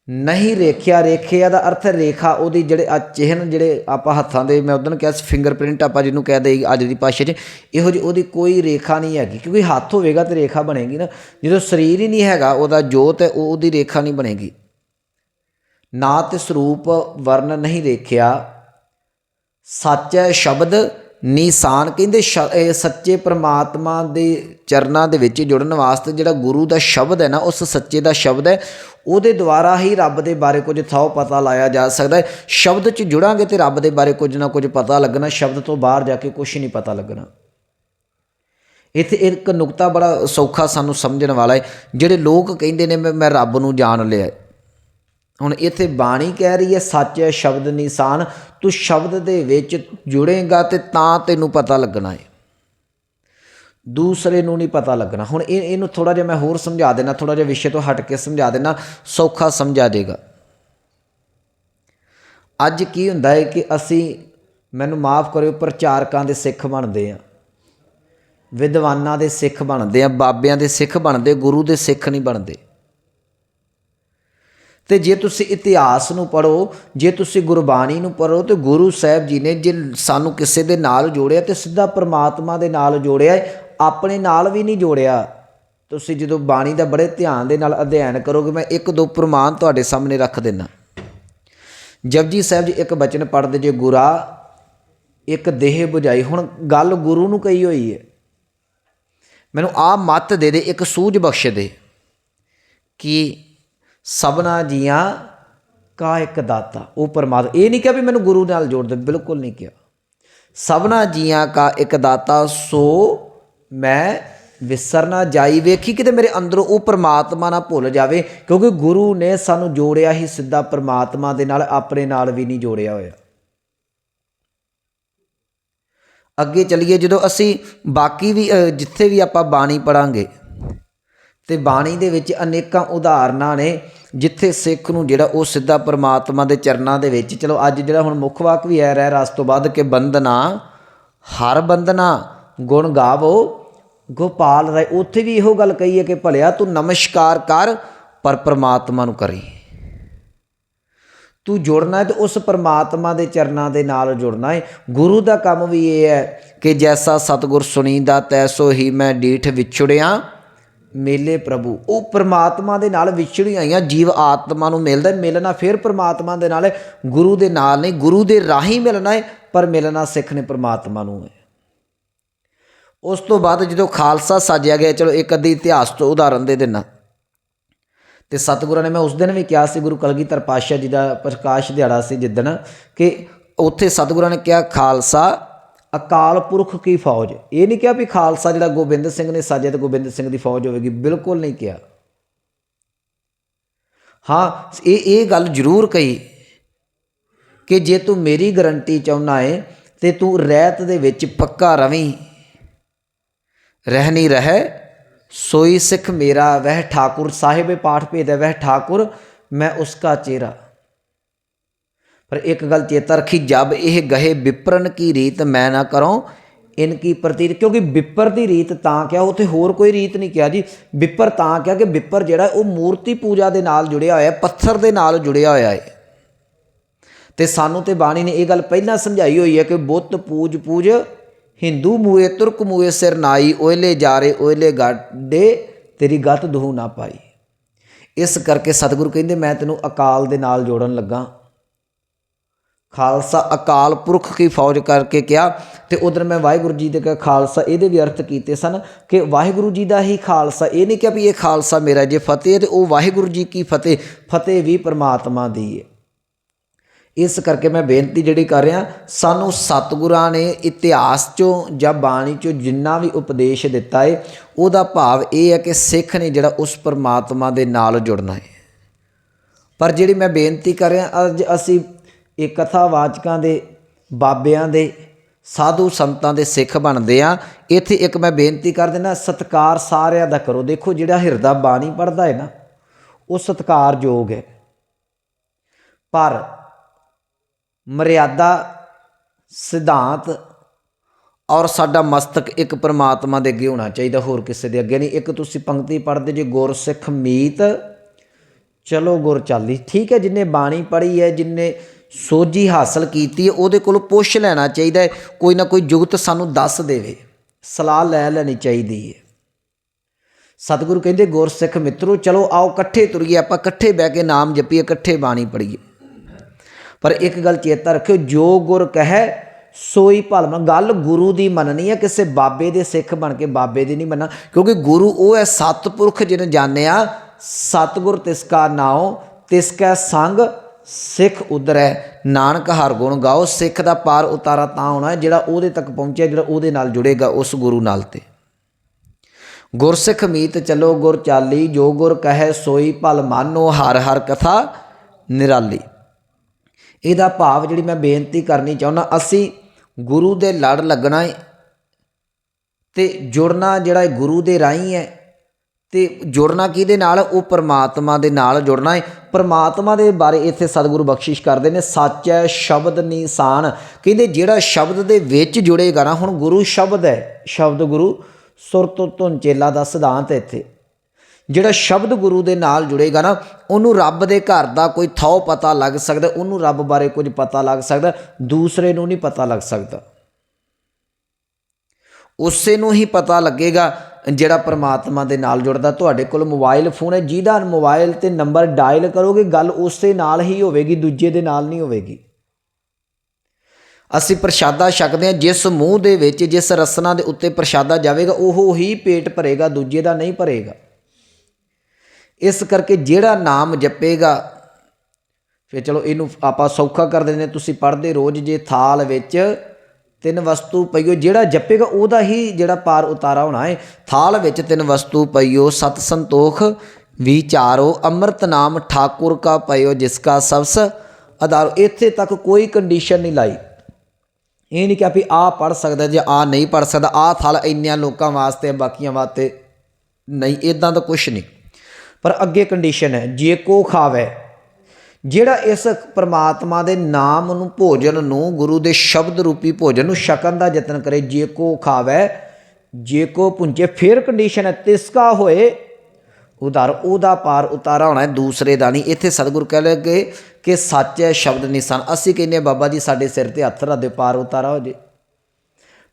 ਨਹੀਂ ਰੇਖਿਆ ਰੇਖਿਆ ਦਾ ਅਰਥ ਰੇਖਾ, ਉਹਦੀ ਜਿਹੜੇ ਆ ਚਿਹਨ ਜਿਹੜੇ ਆਪਾਂ ਹੱਥਾਂ ਦੇ, ਮੈਂ ਉਦੋਂ ਕਿਹਾ ਸੀ ਫਿੰਗਰਪ੍ਰਿੰਟ ਆਪਾਂ ਜਿਹਨੂੰ ਕਹਿ ਕਹਦੇ ਅੱਜ ਦੀ ਭਾਸ਼ਾ 'ਚ, ਇਹੋ ਜਿਹੀ ਉਹਦੀ ਕੋਈ ਰੇਖਾ ਨਹੀਂ ਹੈਗੀ, ਕਿਉਂਕਿ ਹੱਥ ਹੋਵੇਗਾ ਤੇ ਰੇਖਾ ਬਣੇਗੀ ਨਾ। ਜਦੋਂ ਸਰੀਰ ਹੀ ਨਹੀਂ ਹੈਗਾ, ਉਹਦਾ ਜੋਤ ਹੈ, ਉਹ ਉਹਦੀ ਰੇਖਾ ਨਹੀਂ ਬਣੇਗੀ। ਨਾ ਤੇ ਸਰੂਪ ਵਰਨ ਨਹੀਂ ਰੇਖਿਆ, ਸੱਚ ਹੈ, ਸ਼ਬਦ ਨਿਸ਼ਾਨ ਕਹਿੰਦੇ ਸ਼- ਇਹ ਸੱਚੇ ਪ੍ਰਮਾਤਮਾ ਦੇ ਚਰਨਾਂ ਦੇ ਵਿੱਚ ਜੁੜਨ ਵਾਸਤੇ ਜਿਹੜਾ ਗੁਰੂ ਦਾ ਸ਼ਬਦ ਹੈ ਨਾ, ਉਸ ਸੱਚੇ ਦਾ ਸ਼ਬਦ ਹੈ, ਉਹਦੇ ਦੁਆਰਾ ਹੀ ਰੱਬ ਦੇ ਬਾਰੇ ਕੁਝ ਥਾਉ ਪਤਾ ਲਾਇਆ ਜਾ ਸਕਦਾ ਹੈ। ਸ਼ਬਦ 'ਚ ਜੁੜਾਂਗੇ ਤੇ ਰੱਬ ਦੇ ਬਾਰੇ ਕੁਝ ਨਾ ਕੁਝ ਪਤਾ ਲੱਗਣਾ, ਸ਼ਬਦ ਤੋਂ ਬਾਹਰ ਜਾ ਕੇ ਕੁਝ ਨਹੀਂ ਪਤਾ ਲੱਗਣਾ। ਇੱਥੇ ਇੱਕ ਨੁਕਤਾ ਬੜਾ ਸੌਖਾ ਸਾਨੂੰ ਸਮਝਣ ਵਾਲਾ ਹੈ, ਜਿਹੜੇ ਲੋਕ ਕਹਿੰਦੇ ਨੇ, ਮੈਂ ਮੈਂ ਰੱਬ ਨੂੰ ਜਾਣ ਲਿਆ ਹੁਣ ਇੱਥੇ ਬਾਣੀ ਕਹਿ ਰਹੀ ਹੈ, ਸੱਚ ਹੈ, ਸ਼ਬਦ ਨਿਸ਼ਾਨ, ਤੂੰ ਸ਼ਬਦ ਦੇ ਵਿੱਚ ਜੁੜੇਗਾ ਤੇ ਤਾਂ ਤੈਨੂੰ ਪਤਾ ਲੱਗਣਾ ਹੈ ਦੂਸਰੇ ਨੂੰ ਨਹੀਂ ਪਤਾ ਲੱਗਣਾ। ਹੁਣ ਇਹ ਇਹਨੂੰ ਥੋੜਾ ਜਿਹਾ ਮੈਂ ਹੋਰ ਸਮਝਾ ਦੇਣਾ ਥੋੜਾ ਜਿਹਾ ਵਿਸ਼ੇ ਤੋਂ ਹਟ ਕੇ ਸਮਝਾ ਦੇਣਾ, ਸੌਖਾ ਸਮਝਾ ਜਾਏਗਾ ਅੱਜ ਕੀ ਹੁੰਦਾ ਹੈ ਕਿ ਅਸੀਂ, ਮੈਨੂੰ ਮਾਫ ਕਰਿਓ, ਪ੍ਰਚਾਰਕਾਂ ਦੇ ਸਿੱਖ ਬਣਦੇ ਆ। ਵਿਦਵਾਨਾਂ ਦੇ ਸਿੱਖ ਬਣਦੇ ਆ, ਬਾਬਿਆਂ ਦੇ ਸਿੱਖ ਬਣਦੇ, ਗੁਰੂ ਦੇ ਸਿੱਖ ਨਹੀਂ ਬਣਦੇ। ਤੇ ਜੇ ਤੁਸੀਂ ਇਤਿਹਾਸ ਨੂੰ ਪੜੋ ਜੇ ਤੁਸੀਂ ਗੁਰਬਾਣੀ ਨੂੰ ਪੜੋ ਤੇ ਗੁਰੂ ਸਾਹਿਬ ਜੀ ਨੇ ਜੇ ਸਾਨੂੰ ਕਿਸੇ ਦੇ ਨਾਲ ਜੋੜਿਆ ਤੇ ਸਿੱਧਾ ਪ੍ਰਮਾਤਮਾ ਦੇ ਨਾਲ ਜੋੜਿਆ, ਆਪਣੇ ਨਾਲ ਵੀ ਨਹੀਂ ਜੋੜਿਆ। ਤੁਸੀਂ ਜਦੋਂ ਬਾਣੀ ਦਾ ਬੜੇ ਧਿਆਨ ਦੇ ਨਾਲ ਅਧਿਐਨ ਕਰੋਗੇ, ਮੈਂ ਇੱਕ ਦੋ ਪ੍ਰਮਾਣ ਤੁਹਾਡੇ ਸਾਹਮਣੇ ਰੱਖ ਦਿੰਨਾ ਜਪਜੀ ਸਾਹਿਬ ਜੀ ਇੱਕ ਬਚਨ ਪੜ੍ਹਦੇ, ਜੇ ਗੁਰਾ ਇੱਕ ਦੇਹ 부ਝਾਈ ਹੁਣ ਗੱਲ ਗੁਰੂ ਨੂੰ ਕਹੀ ਹੋਈ ਹੈ। ਮੈਨੂੰ ਆ ਮੱਤ ਦੇ ਦੇ, ਇੱਕ ਸੂਝ ਬਖਸ਼ ਦੇ ਕਿ ਸਭਨਾ ਜੀਆਂ ਕਾ ਇੱਕ ਦਾਤਾ। ਉਹ ਪਰਮਾਤਮਾ ਇਹ ਨਹੀਂ ਕਿਹਾ ਵੀ ਮੈਨੂੰ ਗੁਰੂ ਨਾਲ ਜੋੜ ਦੇ ਬਿਲਕੁਲ ਨਹੀਂ ਕਿਹਾ। ਸਭਨਾ ਜੀਆਂ ਕਾ ਇੱਕ ਦਾਤਾ, ਸੋ ਮੈਂ ਵਿਸਰਨਾ ਜਾਈ। ਵੇਖੀ ਕਿਤੇ ਮੇਰੇ ਅੰਦਰੋਂ ਉਹ ਪਰਮਾਤਮਾ ਨਾ ਭੁੱਲ ਜਾਵੇ, ਕਿਉਂਕਿ ਗੁਰੂ ਨੇ ਸਾਨੂੰ ਜੋੜਿਆ ਹੀ ਸਿੱਧਾ ਪਰਮਾਤਮਾ ਦੇ ਨਾਲ, ਆਪਣੇ ਨਾਲ ਵੀ ਨਹੀਂ ਜੋੜਿਆ ਹੋਇਆ। ਅੱਗੇ ਚਲੀਏ, ਜਦੋਂ ਅਸੀਂ ਬਾਕੀ ਵੀ ਜਿੱਥੇ ਵੀ ਆਪਾਂ ਬਾਣੀ ਪੜਾਂਗੇ ਤੇ ਬਾਣੀ ਦੇ ਵਿੱਚ ਅਨੇਕਾਂ ਉਦਾਹਰਨਾਂ ਨੇ ਜਿੱਥੇ ਸਿੱਖ ਨੂੰ ਜਿਹੜਾ ਉਹ ਸਿੱਧਾ ਪਰਮਾਤਮਾ ਦੇ ਚਰਨਾਂ ਦੇ ਵਿੱਚ, ਚਲੋ ਅੱਜ ਜਿਹੜਾ ਹੁਣ ਮੁੱਖ ਵਾਕ ਵੀ ਆ ਰਿਹਾ, ਰਸ ਤੋਂ ਬਾਅਦ ਕਿ ਬੰਦਨਾ ਹਰ ਬੰਦਨਾ ਗੁਣ ਗਾਵੋ, ਗੋਪਾਲ ਰਾਏ, ਉੱਥੇ ਵੀ ਇਹੋ ਗੱਲ ਕਹੀ ਹੈ ਕਿ ਭਲਿਆ ਤੂੰ ਨਮਸਕਾਰ ਕਰ, ਪਰ ਪਰਮਾਤਮਾ ਨੂੰ ਕਰੀ। ਤੂੰ ਜੁੜਨਾ ਹੈ ਤੇ ਉਸ ਪਰਮਾਤਮਾ ਦੇ ਚਰਨਾਂ ਦੇ ਨਾਲ ਜੁੜਨਾ ਹੈ। ਗੁਰੂ ਦਾ ਕੰਮ ਵੀ ਇਹ ਹੈ ਕਿ ਜੈਸਾ ਸਤਗੁਰ ਸੁਣੀਦਾ, ਤੈਸੋ ਹੀ ਮੈਂ ਡੀਠ ਵਿਛੜਿਆ। ਮੇਲੇ ਪ੍ਰਭੂ। ਉਹ ਪਰਮਾਤਮਾ ਦੇ ਨਾਲ ਵਿਛੜੀਆਂ ਆਈਆਂ ਜੀਵ ਆਤਮਾ ਨੂੰ ਮਿਲਦਾ ਮਿਲਣਾ ਫਿਰ ਪ੍ਰਮਾਤਮਾ ਦੇ ਨਾਲ ਗੁਰੂ ਦੇ ਨਾਲ ਨਹੀਂ ਗੁਰੂ ਦੇ ਰਾਹੀਂ ਮਿਲਣਾ ਹੈ, ਪਰ ਮਿਲਣਾ ਸਿੱਖ ਨੇ ਪਰਮਾਤਮਾ ਨੂੰ ਹੈ। ਉਸ ਤੋਂ ਬਾਅਦ ਜਦੋਂ ਖਾਲਸਾ ਸਾਜਿਆ ਗਿਆ, ਚਲੋ ਇੱਕ ਅੱਧੀ ਇਤਿਹਾਸ ਤੋਂ ਉਦਾਹਰਨ ਦੇ ਦੇਣਾ ਤੇ ਸਤਿਗੁਰਾਂ ਨੇ, ਮੈਂ ਉਸ ਦਿਨ ਵੀ ਕਿਹਾ ਸੀ, ਗੁਰੂ ਕਲਗੀਧਰ ਪਾਤਸ਼ਾਹ ਜੀ ਦਾ ਪ੍ਰਕਾਸ਼ ਦਿਹਾੜਾ ਸੀ ਜਿੱਦਣ ਕਿ ਉੱਥੇ ਸਤਿਗੁਰਾਂ ਨੇ ਕਿਹਾ, ਖਾਲਸਾ ਅਕਾਲ ਪੁਰਖ ਕੀ ਫੌਜ? ਇਹ ਨਹੀਂ ਕਿਹਾ ਵੀ ਖਾਲਸਾ ਜਿਹੜਾ ਗੋਬਿੰਦ ਸਿੰਘ ਨੇ ਸਾਜਿਆ ਤੇ ਗੋਬਿੰਦ ਸਿੰਘ ਦੀ ਫੌਜ ਹੋਵੇਗੀ। ਬਿਲਕੁਲ ਨਹੀਂ ਕਿਹਾ। ਹਾਂ, ਇਹ ਇਹ ਗੱਲ ਜ਼ਰੂਰ ਕਹੀ ਕਿ ਜੇ ਤੂੰ ਮੇਰੀ ਗਰੰਟੀ ਚਾਹੁੰਦਾ ਏ, ਤੇ ਤੂੰ ਰਹਿਤ ਦੇ ਵਿੱਚ ਪੱਕਾ ਰਵੀਂ। ਰਹਿਣੀ ਰਹਿ, ਸੋਈ ਸਿੱਖ ਮੇਰਾ, ਵਹਿ ਠਾਕੁਰ ਸਾਹਿਬੇ ਪਾਠ ਭੇਦੈ ਵਹਿ ਠਾਕੁਰ, ਮੈਂ ਉਸਕਾ ਚਿਹਰਾ ਪਰ ਇੱਕ ਗੱਲ ਚੇਤਾ ਰੱਖੀ, ਜਬ ਇਹ ਗਹੇ ਵਿਪਰਨ ਕੀ ਰੀਤ ਮੈਂ ਨਾ ਕਰਉ, ਇਨ ਕੀ ਪ੍ਰਤੀਤ, ਕਿਉਂਕਿ ਵਿਪਰ ਦੀ ਰੀਤ ਤਾਂ ਕਿਹਾ ਉੱਥੇ ਹੋਰ ਕੋਈ ਰੀਤ ਨਹੀਂ ਕਿਹਾ ਜੀ। ਵਿਪਰ ਤਾਂ ਕਿਹਾ ਕਿ ਵਿਪਰ ਜਿਹੜਾ ਉਹ ਮੂਰਤੀ ਪੂਜਾ ਦੇ ਨਾਲ ਜੁੜਿਆ ਹੋਇਆ ਹੈ, ਪੱਥਰ ਦੇ ਨਾਲ ਜੁੜਿਆ ਹੋਇਆ ਹੈ। ਤੇ ਸਾਨੂੰ ਤੇ ਬਾਣੀ ਨੇ ਇਹ ਗੱਲ ਪਹਿਲਾਂ ਸਮਝਾਈ ਹੋਈ ਹੈ ਕਿ ਬੁੱਤ ਪੂਜ ਪੂਜ, ਹਿੰਦੂ ਮੂਏ ਤੁਰਕ ਮੂਏ ਸਿਰ ਨਾਈ, ਓਇਲੇ ਜਾਰੇ ਓਇਲੇ ਗਾਡੇ, ਤੇਰੀ ਗੱਤ ਦਹੂ ਨਾ ਪਾਈ। ਇਸ ਕਰਕੇ ਸਤਿਗੁਰੂ ਕਹਿੰਦੇ, ਮੈਂ ਤੈਨੂੰ ਅਕਾਲ ਦੇ ਨਾਲ ਜੋੜਨ ਲੱਗਾ। ਖਾਲਸਾ ਅਕਾਲ ਪੁਰਖ ਕੀ ਫੌਜ ਕਰਕੇ ਕਿਹਾ ਤੇ ਉਧਰ ਮੈਂ ਵਾਹਿਗੁਰੂ ਜੀ ਦੇ ਕਿਹਾ ਖਾਲਸਾ, ਇਹਦੇ ਵੀ ਅਰਥ ਕੀਤੇ ਸਨ ਕਿ ਵਾਹਿਗੁਰੂ ਜੀ ਦਾ ਹੀ ਖਾਲਸਾ, ਇਹ ਨਹੀਂ ਕਿ ਵੀ ਇਹ ਖਾਲਸਾ ਮੇਰਾ ਜੇ ਫਤਿਹ ਹੈ ਤੇ ਉਹ ਵਾਹਿਗੁਰੂ ਜੀ ਕੀ ਫਤਿਹ ਫਤਿਹ ਵੀ ਪ੍ਰਮਾਤਮਾ ਦੀ ਹੈ ਇਸ ਕਰਕੇ ਮੈਂ ਬੇਨਤੀ ਜਿਹੜੀ ਕਰ ਰਿਹਾ, ਸਾਨੂੰ ਸਤਿਗੁਰਾਂ ਨੇ ਇਤਿਹਾਸ ਚੋਂ ਜਾਂ ਬਾਣੀ ਚੋਂ ਜਿੰਨਾ ਵੀ ਉਪਦੇਸ਼ ਦਿੱਤਾ ਹੈ ਉਹਦਾ ਭਾਵ ਇਹ ਹੈ ਕਿ ਸਿੱਖ ਨੇ ਜਿਹੜਾ ਉਸ ਪਰਮਾਤਮਾ ਦੇ ਨਾਲ ਜੁੜਨਾ ਹੈ ਪਰ ਜਿਹੜੀ ਮੈਂ ਬੇਨਤੀ ਕਰ ਰਿਹਾ, ਅੱਜ ਅਸੀਂ ਇਹ ਕਥਾਵਾਚਕਾਂ ਦੇ, ਬਾਬਿਆਂ ਦੇ, ਸਾਧੂ ਸੰਤਾਂ ਦੇ ਸਿੱਖ ਬਣਦੇ ਆ। ਇੱਥੇ ਇੱਕ ਮੈਂ ਬੇਨਤੀ ਕਰ ਦਿੰਦਾ, ਸਤਕਾਰ ਸਾਰਿਆਂ ਦਾ ਕਰੋ। ਦੇਖੋ ਜਿਹੜਾ ਹਿਰਦਾ ਬਾਣੀ ਪੜਦਾ ਹੈ ਨਾ, ਉਹ ਸਤਕਾਰਯੋਗ ਹੈ। ਪਰ ਮਰਿਆਦਾ, ਸਿਧਾਂਤ ਔਰ ਸਾਡਾ ਮਸਤਕ ਇੱਕ ਪਰਮਾਤਮਾ ਦੇ ਅੱਗੇ ਹੋਣਾ ਚਾਹੀਦਾ, ਹੋਰ ਕਿਸੇ ਦੇ ਅੱਗੇ ਨਹੀਂ। ਇੱਕ ਤੁਸੀਂ ਪੰਕਤੀ ਪੜ੍ਹਦੇ ਜੇ ਗੁਰ ਸਿੱਖ ਮੀਤ, ਚਲੋ ਗੁਰ ਚਾਲੀ ਠੀਕ ਹੈ, ਜਿਨੇ ਬਾਣੀ ਪੜ੍ਹੀ ਹੈ, ਜਿਨੇ ਸੋਝੀ ਹਾਸਲ ਕੀਤੀ ਹੈ, ਉਹਦੇ ਕੋਲੋਂ ਪੁੱਛ ਲੈਣਾ ਚਾਹੀਦਾ ਹੈ, ਕੋਈ ਨਾ ਕੋਈ ਜੁਗਤ ਸਾਨੂੰ ਦੱਸ ਦੇਵੇ, ਸਲਾਹ ਲੈ ਲੈਣੀ ਚਾਹੀਦੀ ਹੈ। ਸਤਿਗੁਰੂ ਕਹਿੰਦੇ, ਗੁਰਸਿੱਖ ਮਿੱਤਰੋ, ਚਲੋ ਆਓ, ਇਕੱਠੇ ਤੁਰੀਏ, ਆਪਾਂ ਇਕੱਠੇ ਬਹਿ ਕੇ ਨਾਮ ਜਪੀਏ, ਇਕੱਠੇ ਬਾਣੀ ਪੜ੍ਹੀਏ। ਪਰ ਇੱਕ ਗੱਲ ਚੇਤਾ ਰੱਖਿਓ, ਜੋ ਗੁਰ ਕਹੈ, ਸੋਈ ਭਲਮ ਗੱਲ ਗੁਰੂ ਦੀ ਮੰਨਣੀ ਹੈ, ਕਿਸੇ ਬਾਬੇ ਦੇ ਸਿੱਖ ਬਣ ਕੇ ਬਾਬੇ ਦੀ ਨਹੀਂ ਮੰਨਣਾ, ਕਿਉਂਕਿ ਗੁਰੂ ਉਹ ਹੈ ਸਤਪੁਰਖ ਜਿਹਨੇ ਜਾਣਿਆ ਸਤਗੁਰ ਤਿਸ ਕਾ ਨਾਉ, ਤਿਸ ਕੈ ਸੰਗ ਸਿੱਖ ਉਧਰੈ ਨਾਨਕ ਹਰ ਗੁਣ ਗਾਓ, ਸਿੱਖ ਦਾ ਪਾਰ ਉਤਾਰਾ ਤਾਂ ਹੋਣਾ ਜਿਹੜਾ ਉਹਦੇ ਤੱਕ ਪਹੁੰਚਿਆ, ਜਿਹੜਾ ਉਹਦੇ ਨਾਲ ਜੁੜੇਗਾ, ਉਸ ਗੁਰੂ ਨਾਲ ਤੇ। ਗੁਰਸਿੱਖ ਮੀਤ ਚਲੋ, ਗੁਰ ਚਾਲੀ, ਜੋ ਗੁਰ ਕਹੈ ਸੋਈ ਭਲ ਮਾਨੋ, ਹਰ ਹਰ ਕਥਾ ਨਿਰਾਲੀ। ਇਹਦਾ ਭਾਵ ਜਿਹੜੀ ਮੈਂ ਬੇਨਤੀ ਕਰਨੀ ਚਾਹੁੰਦਾ, ਅਸੀਂ ਗੁਰੂ ਦੇ ਲੜ ਲੱਗਣਾ ਹੈ ਤੇ ਜੁੜਨਾ ਜਿਹੜਾ ਹੈ ਗੁਰੂ ਦੇ ਰਾਹੀਂ ਹੈ ਤੇ ਜੁੜਨਾ ਕਿਹਦੇ ਨਾਲ? ਉਹ ਪਰਮਾਤਮਾ ਦੇ ਨਾਲ ਜੁੜਨਾ ਹੈ ਪਰਮਾਤਮਾ ਦੇ ਬਾਰੇ ਇੱਥੇ ਸਤਿਗੁਰੂ ਬਖਸ਼ਿਸ਼ ਕਰਦੇ ਨੇ, ਸੱਚ ਹੈ, ਸ਼ਬਦ ਨਿਸ਼ਾਨ। ਕਹਿੰਦੇ ਜਿਹੜਾ ਸ਼ਬਦ ਦੇ ਵਿੱਚ ਜੁੜੇਗਾ ਨਾ, ਹੁਣ ਗੁਰੂ ਸ਼ਬਦ ਹੈ। ਸ਼ਬਦ ਗੁਰੂ ਸੁਰਤ ਧੁਨ ਚੇਲਾ ਦਾ ਸਿਧਾਂਤ ਹੈ ਇੱਥੇ। ਜਿਹੜਾ ਸ਼ਬਦ ਗੁਰੂ ਦੇ ਨਾਲ ਜੁੜੇਗਾ ਨਾ, ਉਹਨੂੰ ਰੱਬ ਦੇ ਘਰ ਦਾ ਕੋਈ ਥਾਉ ਪਤਾ ਲੱਗ ਸਕਦਾ, ਉਹਨੂੰ ਰੱਬ ਬਾਰੇ ਕੁਝ ਪਤਾ ਲੱਗ ਸਕਦਾ, ਦੂਸਰੇ ਨੂੰ ਨਹੀਂ ਪਤਾ ਲੱਗ ਸਕਦਾ। ਉਸੇ ਨੂੰ ਹੀ ਪਤਾ ਲੱਗੇਗਾ ਜਿਹੜਾ ਪਰਮਾਤਮਾ ਦੇ ਨਾਲ ਜੁੜਦਾ, ਤੁਹਾਡੇ ਕੋਲ ਮੋਬਾਈਲ ਫੋਨ ਹੈ, ਜਿਹਦਾ ਮੋਬਾਈਲ ਤੇ ਨੰਬਰ ਡਾਇਲ ਕਰੋਗੇ, ਗੱਲ ਉਸੇ ਨਾਲ ਹੀ ਹੋਵੇਗੀ, ਦੂਜੇ ਦੇ ਨਾਲ ਨਹੀਂ ਹੋਵੇਗੀ ਅਸੀਂ ਪ੍ਰਸ਼ਾਦਾ ਛਕਦੇ ਹਾਂ, ਜਿਸ ਮੂੰਹ ਦੇ ਵਿੱਚ, ਜਿਸ ਰਸਨਾ ਦੇ ਉੱਤੇ ਪ੍ਰਸ਼ਾਦਾ ਜਾਵੇਗਾ, ਉਹ ਹੀ ਪੇਟ ਭਰੇਗਾ, ਦੂਜੇ ਦਾ ਨਹੀਂ ਭਰੇਗਾ ਇਸ ਕਰਕੇ ਜਿਹੜਾ ਨਾਮ ਜਪੇਗਾ, ਫਿਰ ਚਲੋ ਇਹਨੂੰ ਆਪਾਂ ਸੌਖਾ ਕਰ ਦਿੰਦੇ ਹਾਂ। ਤੁਸੀਂ ਪੜ੍ਹਦੇ ਰੋਜ਼ ਜੇ ਥਾਲ ਵਿੱਚ ਤਿੰਨ ਵਸਤੂ ਪਈਓ, ਜਿਹੜਾ ਜਪੇਗਾ ਉਹਦਾ ਹੀ ਜਿਹੜਾ ਪਾਰ ਉਤਾਰਾ ਹੋਣਾ ਹੈ। ਥਾਲ ਵਿੱਚ ਤਿੰਨ ਵਸਤੂ ਪਈਓ, ਸਤ ਸੰਤੋਖ, ਵਿਚਾਰੋ, ਅੰਮ੍ਰਿਤ ਨਾਮ ਠਾਕੁਰ ਕਾ ਪਈਓ, ਜਿਸ ਕਾ ਸਬਸ ਆਧਾਰ ਇੱਥੇ ਤੱਕ ਕੋਈ ਕੰਡੀਸ਼ਨ ਨਹੀਂ ਲਾਈ। ਇਹ ਨਹੀਂ ਕਿ ਵੀ ਆ ਪੜ ਸਕਦਾ ਜੇ ਆ ਨਹੀਂ ਪੜ ਸਕਦਾ। ਆ ਥਲ ਇੰਨਿਆਂ ਲੋਕਾਂ ਵਾਸਤੇ, ਬਾਕੀਆਂ ਵਾਸਤੇ ਨਹੀਂ ਇਦਾਂ ਤਾਂ ਕੁਝ ਨਹੀਂ। ਪਰ ਅੱਗੇ ਕੰਡੀਸ਼ਨ ਹੈ, ਜੇ ਕੋ ਖਾਵੇ ਜਿਹੜਾ ਇਸ ਪ੍ਰਮਾਤਮਾ ਦੇ ਨਾਮ ਨੂੰ ਭੋਜਨ ਨੂੰ, ਗੁਰੂ ਦੇ ਸ਼ਬਦ ਰੂਪੀ ਭੋਜਨ ਨੂੰ ਛਕਣ ਦਾ ਯਤਨ ਕਰੇ, ਜੇ ਕੋ ਖਾਵੇ, ਜੇ ਕੋ ਪੁੰਚੇ, ਫਿਰ ਕੰਡੀਸ਼ਨ ਹੈ, ਤਿਸਕਾ ਹੋਏ, ਉਧਾਰ ਉਹਦਾ ਪਾਰ ਉਤਾਰਾ ਹੋਣਾ ਦੂਸਰੇ ਦਾ ਨਹੀਂ। ਇੱਥੇ ਸਤਿਗੁਰ ਕਹਿ ਲਗੇ ਕਿ ਸੱਚ ਹੈ, ਸ਼ਬਦ ਨਿਸ਼ਾਨ। ਅਸੀਂ ਕਹਿੰਦੇ ਬਾਬਾ ਜੀ, ਸਾਡੇ ਸਿਰ ਤੇ ਹੱਥ ਰੱਖ ਦੇ ਪਾਰ ਉਤਾਰਾ ਹੋ ਜੇ।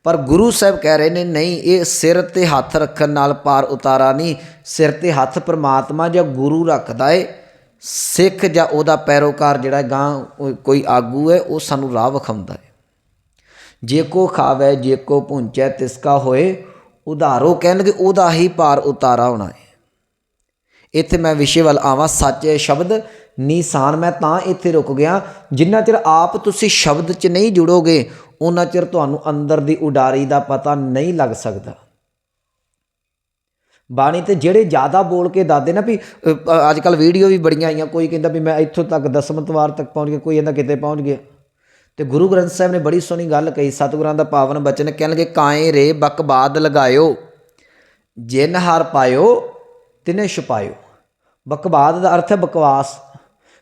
ਪਰ ਗੁਰੂ ਸਾਹਿਬ ਕਹਿ ਰਹੇ ਨੇ, ਨਹੀਂ, ਇਹ ਸਿਰ ਤੇ ਹੱਥ ਰੱਖਣ ਨਾਲ ਪਾਰ ਉਤਾਰਾ ਨਹੀਂ। ਸਿਰ ਤੇ ਹੱਥ ਪ੍ਰਮਾਤਮਾ ਜਾਂ ਗੁਰੂ ਰੱਖਦਾ ਏ ਸਿੱਖ ਜਾਂ ਉਹਦਾ ਪੈਰੋਕਾਰ ਜਿਹੜਾ ਗਾਂ ਕੋਈ ਆਗੂ ਹੈ, ਉਹ ਸਾਨੂੰ ਰਾਹ ਵਿਖਾਉਂਦਾ ਹੈ। ਜੇ ਕੋ ਖਾਵੇ, ਜੇ ਕੋ ਪੁੰਚੈ ਤਿਸਕਾ ਹੋਏ, ਉਧਾਰੋ ਕਹਿਣਗੇ, ਉਹਦਾ ਹੀ ਪਾਰ ਉਤਾਰਾ ਹੋਣਾ ਹੈ। ਇੱਥੇ ਮੈਂ ਵਿਸ਼ੇ ਵੱਲ ਆਵਾਂ, ਸੱਚੇ ਸ਼ਬਦ, ਨਿਸ਼ਾਨ ਮੈਂ ਤਾਂ ਇੱਥੇ ਰੁਕ ਗਿਆ, ਜਿੰਨਾ ਚਿਰ ਆਪ ਤੁਸੀਂ ਸ਼ਬਦ 'ਚ ਨਹੀਂ ਜੁੜੋਗੇ ਉਹਨਾਂ ਚਿਰ ਤੁਹਾਨੂੰ ਅੰਦਰ ਦੀ ਉਡਾਰੀ ਦਾ ਪਤਾ ਨਹੀਂ ਲੱਗ ਸਕਦਾ। ਬਾਣੀ ਤੇ ਜਿਹੜੇ ਜ਼ਿਆਦਾ ਬੋਲ ਕੇ ਦਾਦੇ ਨਾ ਵੀ ਅੱਜ ਕੱਲ ਵੀਡੀਓ ਵੀ ਬੜੀਆਂ ਆਈਆਂ, ਕੋਈ ਕਹਿੰਦਾ ਵੀ ਮੈਂ ਇੱਥੋਂ ਤੱਕ ਦਸਮਤਵਾਰ ਤੱਕ ਪਹੁੰਚ ਗਿਆ, ਕੋਈ ਕਹਿੰਦਾ ਕਿਤੇ ਪਹੁੰਚ ਗਿਆ। ਤੇ ਗੁਰੂ ਗ੍ਰੰਥ ਸਾਹਿਬ ਨੇ ਬੜੀ ਸੋਹਣੀ ਗੱਲ ਕਹੀ, ਸਤਿਗੁਰਾਂ ਦਾ ਪਾਵਨ ਬਚਨ ਕਹਿਣ ਕਹਿਣਗੇ, ਕਾਏ ਰੇ ਬਕਬਾਦ ਲਗਾਇਓ, ਜਿਨ ਹਰ ਪਾਇਓ, ਤਿਨੇ ਛੁਪਾਇਓ। ਬਕਬਾਦ ਦਾ ਅਰਥ ਹੈ ਬਕਵਾਸ।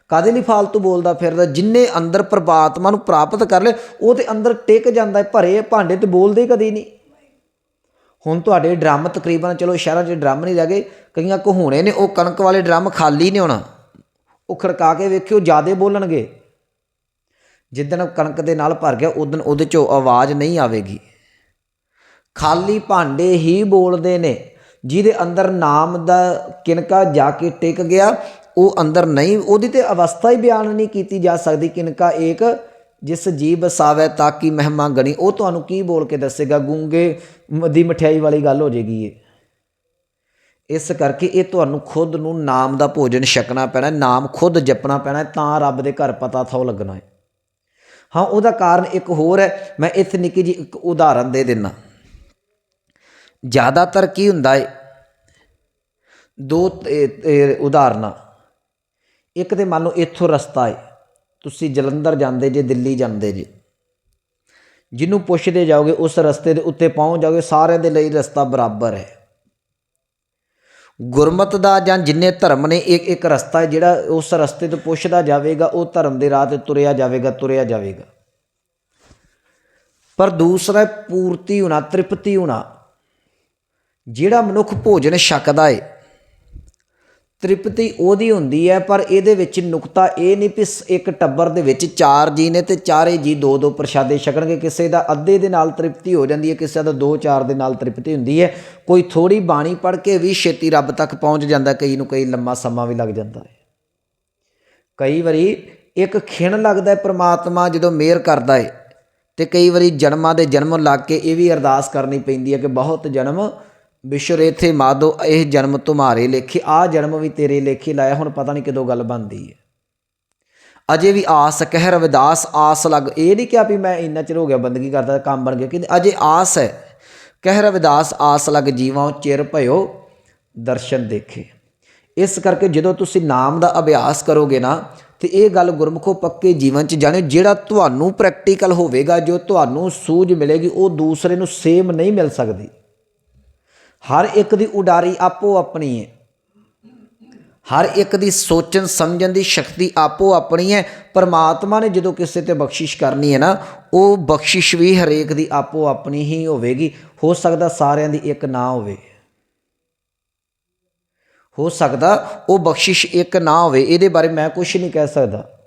ਕਾਦੇ ਲਈ ਫਾਲਤੂ ਬੋਲਦਾ ਫਿਰਦਾ? ਜਿੰਨੇ ਅੰਦਰ ਪ੍ਰਮਾਤਮਾ ਨੂੰ ਪ੍ਰਾਪਤ ਕਰ ਲੇ ਉਹ ਤੇ ਅੰਦਰ ਟਿਕ ਜਾਂਦਾ ਹੈ, ਭਰੇ ਭਾਂਡੇ ਤੇ ਬੋਲਦੇ ਕਦੀ ਨਹੀਂ। ਹੁਣ ਤੁਹਾਡੇ ਡਰਮ ਤਕਰੀਬਨ, ਚਲੋ ਸ਼ਹਿਰਾਂ 'ਚ ਡਰਮ ਨਹੀਂ ਰਹਿ ਗਏ, ਕਈਆਂ ਕਹੂਣੇ ਨੇ, ਉਹ ਕਣਕ ਵਾਲੇ ਡਰਮ ਖਾਲੀ ਨਹੀਂ ਹੋਣਾ। ਉਹ ਖੜਕਾ ਕੇ ਵੇਖਿਓ, ਜਿਆਦੇ ਬੋਲਣਗੇ। ਜਿੱਦਣ ਕਣਕ ਦੇ ਨਾਲ ਭਰ ਗਿਆ, ਉਦੋਂ ਉਹਦੇ 'ਚੋਂ ਆਵਾਜ਼ ਨਹੀਂ ਆਵੇਗੀ। ਖਾਲੀ ਭਾਂਡੇ ਹੀ ਬੋਲਦੇ ਨੇ। ਜਿਹਦੇ ਅੰਦਰ ਨਾਮ ਦਾ ਕਿਨਕਾ ਜਾ ਕੇ ਟਿਕ ਗਿਆ, ਉਹ ਅੰਦਰ ਨਹੀਂ, ਉਹਦੀ ਤੇ ਅਵਸਥਾ ਹੀ ਬਿਆਨ ਨਹੀਂ ਕੀਤੀ ਜਾ ਸਕਦੀ ਕਿਨਕਾ ਏਕ ਜਿਸ ਜੀ ਬਸਾਵੇ ਤਾਂ ਕਿ ਮਹਿਮਾ ਗਣੀ। ਉਹ ਤੁਹਾਨੂੰ ਕੀ ਬੋਲ ਕੇ ਦੱਸੇਗਾ? ਗੂੰਗੇ ਦੀ ਮਠਿਆਈ ਵਾਲੀ ਗੱਲ ਹੋ ਜੇਗੀ ਇਹ। ਇਸ ਕਰਕੇ ਇਹ ਤੁਹਾਨੂੰ ਖੁਦ ਨੂੰ ਨਾਮ ਦਾ ਭੋਜਨ ਛਕਣਾ ਪੈਣਾ, ਨਾਮ ਖੁਦ ਜਪਣਾ ਪੈਣਾ, ਤਾਂ ਰੱਬ ਦੇ ਘਰ ਪਤਾ ਥੋ ਲੱਗਣਾ ਹੈ। ਹਾਂ, ਉਹਦਾ ਕਾਰਨ ਇੱਕ ਹੋਰ ਹੈ। ਮੈਂ ਇੱਥੇ ਨਿੱਕੀ ਜੀ ਇੱਕ ਉਦਾਹਰਨ ਦੇ ਦਿੰਨਾ। ਜ਼ਿਆਦਾਤਰ ਕੀ ਹੁੰਦਾ ਹੈ ਦੋ ਉਦਾਹਰਨਾਂ। ਇੱਕ ਤੇ ਮੰਨ ਲਓ ਇੱਥੋਂ ਰਸਤਾ ਹੈ ਤੁਸੀਂ ਜਲੰਧਰ ਜਾਂਦੇ ਜੇ, ਦਿੱਲੀ ਜਾਂਦੇ ਜੇ, ਜਿਹਨੂੰ ਪੁੱਛਦੇ ਜਾਓਗੇ, ਉਸ ਰਸਤੇ ਦੇ ਉੱਤੇ ਪਹੁੰਚ ਜਾਓਗੇ, ਸਾਰਿਆਂ ਦੇ ਲਈ ਰਸਤਾ ਬਰਾਬਰ ਹੈ। ਗੁਰਮਤ ਦਾ ਜਾਂ ਜਿੰਨੇ ਧਰਮ ਨੇ ਇੱਕ ਇੱਕ ਰਸਤਾ ਹੈ ਜਿਹੜਾ ਉਸ ਰਸਤੇ ਤੋਂ ਪੁੱਛਦਾ ਜਾਵੇਗਾ, ਉਹ ਧਰਮ ਦੇ ਰਾਹ ਤੇ ਤੁਰਿਆ ਜਾਵੇਗਾ ਤੁਰਿਆ ਜਾਵੇਗਾ। ਪਰ ਦੂਸਰਾ ਪੂਰਤੀ ਹੋਣਾ, ਤ੍ਰਿਪਤੀ ਹੋਣਾ, ਜਿਹੜਾ ਮਨੁੱਖ ਭੋਜਨ ਛਕਦਾ ਏ ਤ੍ਰਿਪਤੀ ਉਹਦੀ ਹੁੰਦੀ ਹੈ, ਪਰ ਇਹਦੇ ਵਿੱਚ ਨੁਕਤਾ ਇਹ ਨਹੀਂ ਵੀ ਸ- ਇੱਕ ਟੱਬਰ ਦੇ ਵਿੱਚ ਚਾਰ ਜੀ ਨੇ ਤੇ ਚਾਰੇ ਜੀ ਦੋ ਦੋ ਪ੍ਰਸ਼ਾਦੇ ਛਕਣਗੇ। ਕਿਸੇ ਦਾ ਅੱਧੇ ਦੇ ਨਾਲ ਤ੍ਰਿਪਤੀ ਹੋ ਜਾਂਦੀ ਹੈ, ਕਿਸੇ ਦਾ ਦੋ ਚਾਰ ਦੇ ਨਾਲ ਤ੍ਰਿਪਤੀ ਹੁੰਦੀ ਹੈ। ਕੋਈ ਥੋੜੀ ਬਾਣੀ ਪੜ੍ਹ ਕੇ ਵੀ ਛੇਤੀ ਰੱਬ ਤੱਕ ਪਹੁੰਚ ਜਾਂਦਾ, ਕਈ ਨੂੰ ਕਈ ਲੰਮਾ ਸਮਾਂ ਵੀ ਲੱਗ ਜਾਂਦਾ ਹੈ। ਕਈ ਵਾਰੀ ਇੱਕ ਖਿਣ ਲੱਗਦਾ ਹੈ ਪ੍ਰਮਾਤਮਾ ਜਦੋਂ ਮਿਹਰ ਕਰਦਾ ਹੈ, ਤੇ ਕਈ ਵਾਰੀ ਜਨਮਾਂ ਦੇ ਜਨਮ ਲੱਗ ਕੇ ਇਹ ਵੀ ਅਰਦਾਸ ਕਰਨੀ ਪੈਂਦੀ ਹੈ ਕਿ ਬਹੁਤ ਜਨਮ ਵਿਸ਼ਰ ਇਥੇ ਮਾਦੋ, ਇਹ ਜਨਮ ਤੁਮਾਰੇ ਲੇਖੇ, ਆ ਜਨਮ ਵੀ ਤੇਰੇ ਲੇਖੇ ਲਾਇਆ, ਹੁਣ ਪਤਾ ਨਹੀਂ ਕਦੋਂ ਗੱਲ ਬਣਦੀ ਹੈ ਅਜੇ ਵੀ ਆਸ ਕਹਿਰ ਰਵਿਦਾਸ ਆਸ ਲੱਗ, ਇਹ ਨਹੀਂ ਕਿਹਾ ਵੀ ਮੈਂ ਇੰਨਾ ਚਿਰ ਹੋ ਗਿਆ ਬੰਦਗੀ ਕਰਦਾ, ਕੰਮ ਬਣ ਗਿਆ ਕਿ ਅਜੇ ਆਸ ਹੈ। ਕਹਿ ਰਵਿਦਾਸ ਆਸ ਲੱਗ ਜੀਵਾਂ ਚਿਰ ਭਇਓ ਦਰਸ਼ਨ ਦੇਖੇ। ਇਸ ਕਰਕੇ ਜਦੋਂ ਤੁਸੀਂ ਨਾਮ ਦਾ ਅਭਿਆਸ ਕਰੋਗੇ ਨਾ, ਤੇ ਇਹ ਗੱਲ ਗੁਰਮੁਖੋ ਪੱਕੇ ਜੀਵਨ ਚ ਜਾਣਿਓ ਜਿਹੜਾ ਤੁਹਾਨੂੰ ਪ੍ਰੈਕਟੀਕਲ ਹੋਵੇਗਾ, ਜੋ ਤੁਹਾਨੂੰ ਸੂਝ ਮਿਲੇਗੀ, ਉਹ ਦੂਸਰੇ ਨੂੰ ਸੇਮ ਨਹੀਂ ਮਿਲ ਸਕਦੀ। ਹਰ ਇੱਕ ਦੀ ਉਡਾਰੀ ਆਪੋ ਆਪਣੀ ਹੈ। ਹਰ ਇੱਕ ਦੀ ਸੋਚਣ, ਸਮਝਣ ਦੀ ਸ਼ਕਤੀ ਆਪੋ ਆਪਣੀ ਹੈ। ਪਰਮਾਤਮਾ ਨੇ ਜਦੋਂ ਕਿਸੇ ਤੇ ਬਖਸ਼ਿਸ਼ ਕਰਨੀ ਹੈ ਨਾ, ਉਹ ਬਖਸ਼ਿਸ਼ ਵੀ ਹਰੇਕ ਦੀ ਆਪੋ ਆਪਣੀ ਹੀ ਹੋਵੇਗੀ। ਹੋ ਸਕਦਾ ਸਾਰਿਆਂ ਦੀ ਇੱਕ ਨਾ ਹੋਵੇ। ਹੋ ਸਕਦਾ ਉਹ ਬਖਸ਼ਿਸ਼ ਇੱਕ ਨਾ ਹੋਵੇ। ਇਹਦੇ ਬਾਰੇ ਮੈਂ ਕੁਝ ਨਹੀਂ ਕਹਿ ਸਕਦਾ।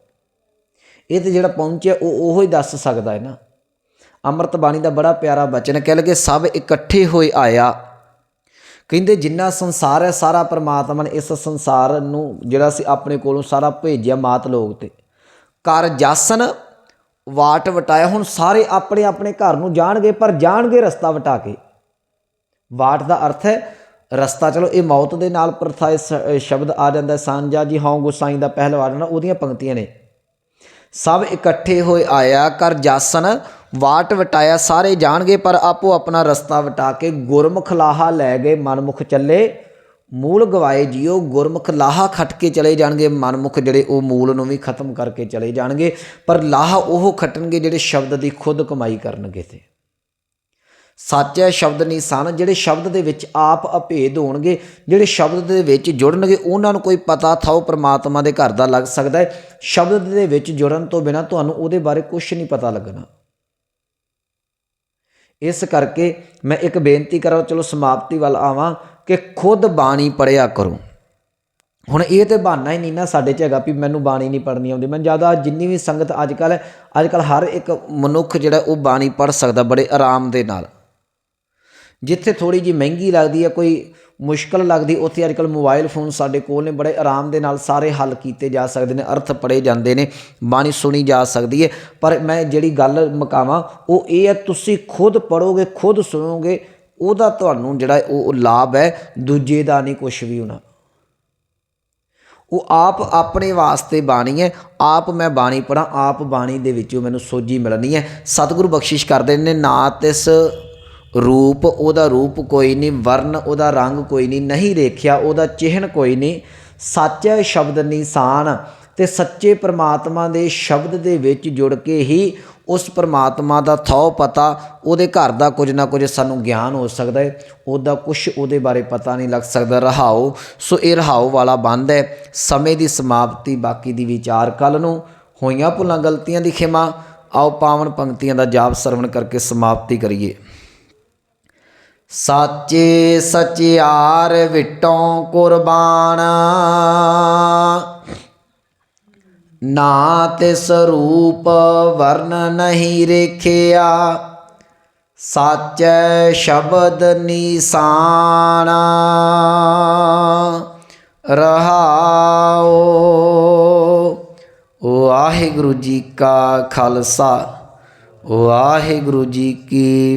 ਇਹ ਤੇ ਜਿਹੜਾ ਪਹੁੰਚਿਆ, ਉਹ ਉਹੋ ਹੀ ਦੱਸ ਸਕਦਾ ਹੈ ਨਾ। ਅੰਮ੍ਰਿਤ ਬਾਣੀ ਦਾ ਬੜਾ ਪਿਆਰਾ ਬਚਨ ਕਹਿ ਲਗੇ ਸਭ ਇਕੱਠੇ ਹੋਏ ਆਇਆ। ਕਹਿੰਦੇ ਜਿੰਨਾ ਸੰਸਾਰ ਹੈ ਸਾਰਾ ਪਰਮਾਤਮਾ ਨੇ ਇਸ ਸੰਸਾਰ ਨੂੰ ਜਿਹੜਾ ਸੀ ਆਪਣੇ ਕੋਲੋਂ ਸਾਰਾ ਭੇਜਿਆ ਮਾਤ ਲੋਕ ਤੇ। ਕਰ ਜਾਸਨ ਵਾਟ ਵਟਾਇਆ ਹੁਣ ਸਾਰੇ ਆਪਣੇ ਆਪਣੇ ਘਰ ਨੂੰ ਜਾਣਗੇ ਪਰ ਜਾਣਗੇ ਰਸਤਾ ਵਟਾ ਕੇ। ਵਾਟ ਦਾ ਅਰਥ ਹੈ ਰਸਤਾ ਚਲੋ ਇਹ ਮੌਤ ਦੇ ਨਾਲ ਪ੍ਰਥਾ ਸ਼ਬਦ ਆ ਜਾਂਦਾ ਹੈ, ਸਾਂਝਾ ਜੀ ਹਉ ਗੁਸਾਈ ਦਾ ਪਹਿਲਵਾਨ ਨਾ ਉਹਦੀਆਂ ਪੰਕਤੀਆਂ ਨੇ। ਸਭ ਇਕੱਠੇ ਹੋਏ ਆਇਆ ਕਰ ਜਾਸਨ ਵਾਟ ਵਟਾਇਆ, ਸਾਰੇ ਜਾਣਗੇ, ਪਰ ਆਪੋ ਆਪਣਾ ਰਸਤਾ ਵਟਾ ਕੇ ਗੁਰਮੁਖ ਲਾਹਾ ਲੈ ਗਏ ਮਨਮੁਖ ਚੱਲੇ। ਮੂਲ ਗਵਾਏ ਜਿਉ ਗੁਰਮੁਖ ਲਾਹਾ ਖੱਟ ਕੇ ਚਲੇ ਜਾਣਗੇ, ਮਨਮੁਖ ਜਿਹੜੇ ਉਹ ਮੂਲ ਨੂੰ ਵੀ ਖਤਮ ਕਰਕੇ ਚਲੇ ਜਾਣਗੇ, ਪਰ ਲਾਹਾ ਉਹ ਖੱਟਣਗੇ ਜਿਹੜੇ ਸ਼ਬਦ ਦੀ ਖੁਦ ਕਮਾਈ ਕਰਨਗੇ ਤੇ। ਹੈ, ਸ਼ਬਦ ਨਹੀਂ ਸਨ, ਜਿਹੜੇ ਸ਼ਬਦ ਦੇ ਵਿੱਚ ਆਪ ਅਭੇਦ ਹੋਣਗੇ, ਜਿਹੜੇ ਸ਼ਬਦ ਦੇ ਵਿੱਚ ਜੁੜਨਗੇ, ਉਹਨਾਂ ਨੂੰ ਕੋਈ ਪਤਾ ਥਾਓ ਪ੍ਰਮਾਤਮਾ ਦੇ ਘਰ ਦਾ ਲੱਗ ਸਕਦਾ ਹੈ। ਸ਼ਬਦ ਦੇ ਵਿੱਚ ਜੁੜਨ ਤੋਂ ਬਿਨਾ ਤੁਹਾਨੂੰ ਉਹਦੇ ਬਾਰੇ ਕੁਝ ਨਹੀਂ ਪਤਾ ਲੱਗਣਾ। ਇਸ ਕਰਕੇ ਮੈਂ ਇੱਕ ਬੇਨਤੀ ਕਰਾਂ, ਚਲੋ ਸਮਾਪਤੀ ਵੱਲ ਆਵਾਂ ਕਿ ਖੁਦ ਬਾਣੀ ਪੜਿਆ ਕਰੋ। ਹੁਣ ਇਹ ਤੇ ਬਹਾਨਾ ਹੀ ਨਹੀਂ ਨਾ ਸਾਡੇ 'ਚ ਹੈਗਾ ਵੀ ਮੈਨੂੰ ਬਾਣੀ ਨਹੀਂ ਪੜਨੀ ਆਉਂਦੀ। ਮੈਂ ਜ਼ਿਆਦਾ ਜਿੰਨੀ ਵੀ ਸੰਗਤ ਅੱਜ ਕੱਲ ਅੱਜ ਕੱਲ ਹਰ ਇੱਕ ਮਨੁੱਖ ਜਿਹੜਾ ਉਹ ਬਾਣੀ ਪੜ ਸਕਦਾ ਬੜੇ ਆਰਾਮ ਦੇ ਨਾਲ। ਜਿੱਥੇ ਥੋੜੀ ਜੀ ਮਹਿੰਗੀ ਲੱਗਦੀ ਹੈ, ਕੋਈ ਮੁਸ਼ਕਲ ਲੱਗਦੀ, ਉੱਥੇ ਅੱਜ ਕੱਲ ਮੋਬਾਈਲ ਫੋਨ ਸਾਡੇ ਕੋਲ ਨੇ, ਬੜੇ ਆਰਾਮ ਦੇ ਨਾਲ ਸਾਰੇ ਹੱਲ ਕੀਤੇ ਜਾ ਸਕਦੇ ਨੇ, ਅਰਥ ਪੜੇ ਜਾਂਦੇ ਨੇ, ਬਾਣੀ ਸੁਣੀ ਜਾ ਸਕਦੀ ਹੈ ਪਰ ਮੈਂ ਜਿਹੜੀ ਗੱਲ ਮਕਾਵਾਂ, ਉਹ ਇਹ ਹੈ, ਤੁਸੀਂ ਖੁਦ ਪੜੋਗੇ ਖੁਦ ਸੁਣੋਗੇ, ਉਹਦਾ ਤੁਹਾਨੂੰ ਜਿਹੜਾ ਉਹ ਲਾਭ ਹੈ, ਦੂਜੇ ਦਾ ਨਹੀਂ ਕੁਝ ਵੀ ਹੋਣਾ। ਉਹ ਆਪ ਆਪਣੇ ਵਾਸਤੇ ਬਾਣੀ ਹੈ, ਆਪ ਮੈਂ ਬਾਣੀ ਪੜਾਂ ਆਪ ਬਾਣੀ ਦੇ ਵਿੱਚੋਂ ਮੈਨੂੰ ਸੋਝੀ ਮਿਲਣੀ ਹੈ। ਸਤਿਗੁਰੂ ਬਖਸ਼ਿਸ਼ ਕਰਦੇ ਨੇ, ਨਾ ਤਿਸ ਰੂਪ, ਉਹਦਾ ਰੂਪ ਕੋਈ ਨਹੀਂ ਵਰਨ ਉਹਦਾ ਰੰਗ ਕੋਈ ਨਹੀਂ ਨਹੀਂ ਦੇਖਿਆ, ਉਹਦਾ ਚਿਹਨ ਕੋਈ ਨਹੀਂ ਸੱਚ ਸ਼ਬਦ ਨਿਸ਼ਾਨ ਤੇ ਸੱਚੇ ਪ੍ਰਮਾਤਮਾ ਦੇ ਸ਼ਬਦ ਦੇ ਵਿੱਚ ਜੁੜ ਕੇ ਹੀ ਉਸ ਪ੍ਰਮਾਤਮਾ ਦਾ ਥੋ ਪਤਾ, ਉਹਦੇ ਘਰ ਦਾ ਕੁਝ ਨਾ ਕੁਝ ਸਾਨੂੰ ਗਿਆਨ ਹੋ ਸਕਦਾ ਹੈ। ਉਹਦਾ ਕੁਝ ਉਹਦੇ ਬਾਰੇ ਪਤਾ ਨਹੀਂ ਲੱਗ ਸਕਦਾ। ਰਹਾਓ ਸੋ ਇਹ ਰਹਾਓ ਵਾਲਾ ਬੰਦ ਹੈ। ਸਮੇਂ ਦੀ ਸਮਾਪਤੀ, ਬਾਕੀ ਦੀ ਵਿਚਾਰ ਕੱਲ ਨੂੰ। ਹੋਈਆਂ ਭੁੱਲਾਂ, ਗਲਤੀਆਂ ਦੀ ਖਿਮਾ। ਆਓ ਪਾਵਨ ਪੰਕਤੀਆਂ ਦਾ ਜਾਪ ਸਰਵਣ ਕਰਕੇ ਸਮਾਪਤੀ ਕਰੀਏ। ਸਾਚੇ ਸਚਿਆਰ ਵਿਟੋਂ ਕੁਰਬਾਨ। ਨਾ ਤਿਸ ਰੂਪ ਵਰਨ ਨਹੀਂ ਰੇਖਿਆ, ਸਾਚੈ ਸ਼ਬਦ ਨਿਸ਼ਾਨ। ਰਹਾਓ ਵਾਹਿਗੁਰੂ ਜੀ ਕਾ ਖਾਲਸਾ, ਵਾਹਿਗੁਰੂ ਜੀ ਕੀ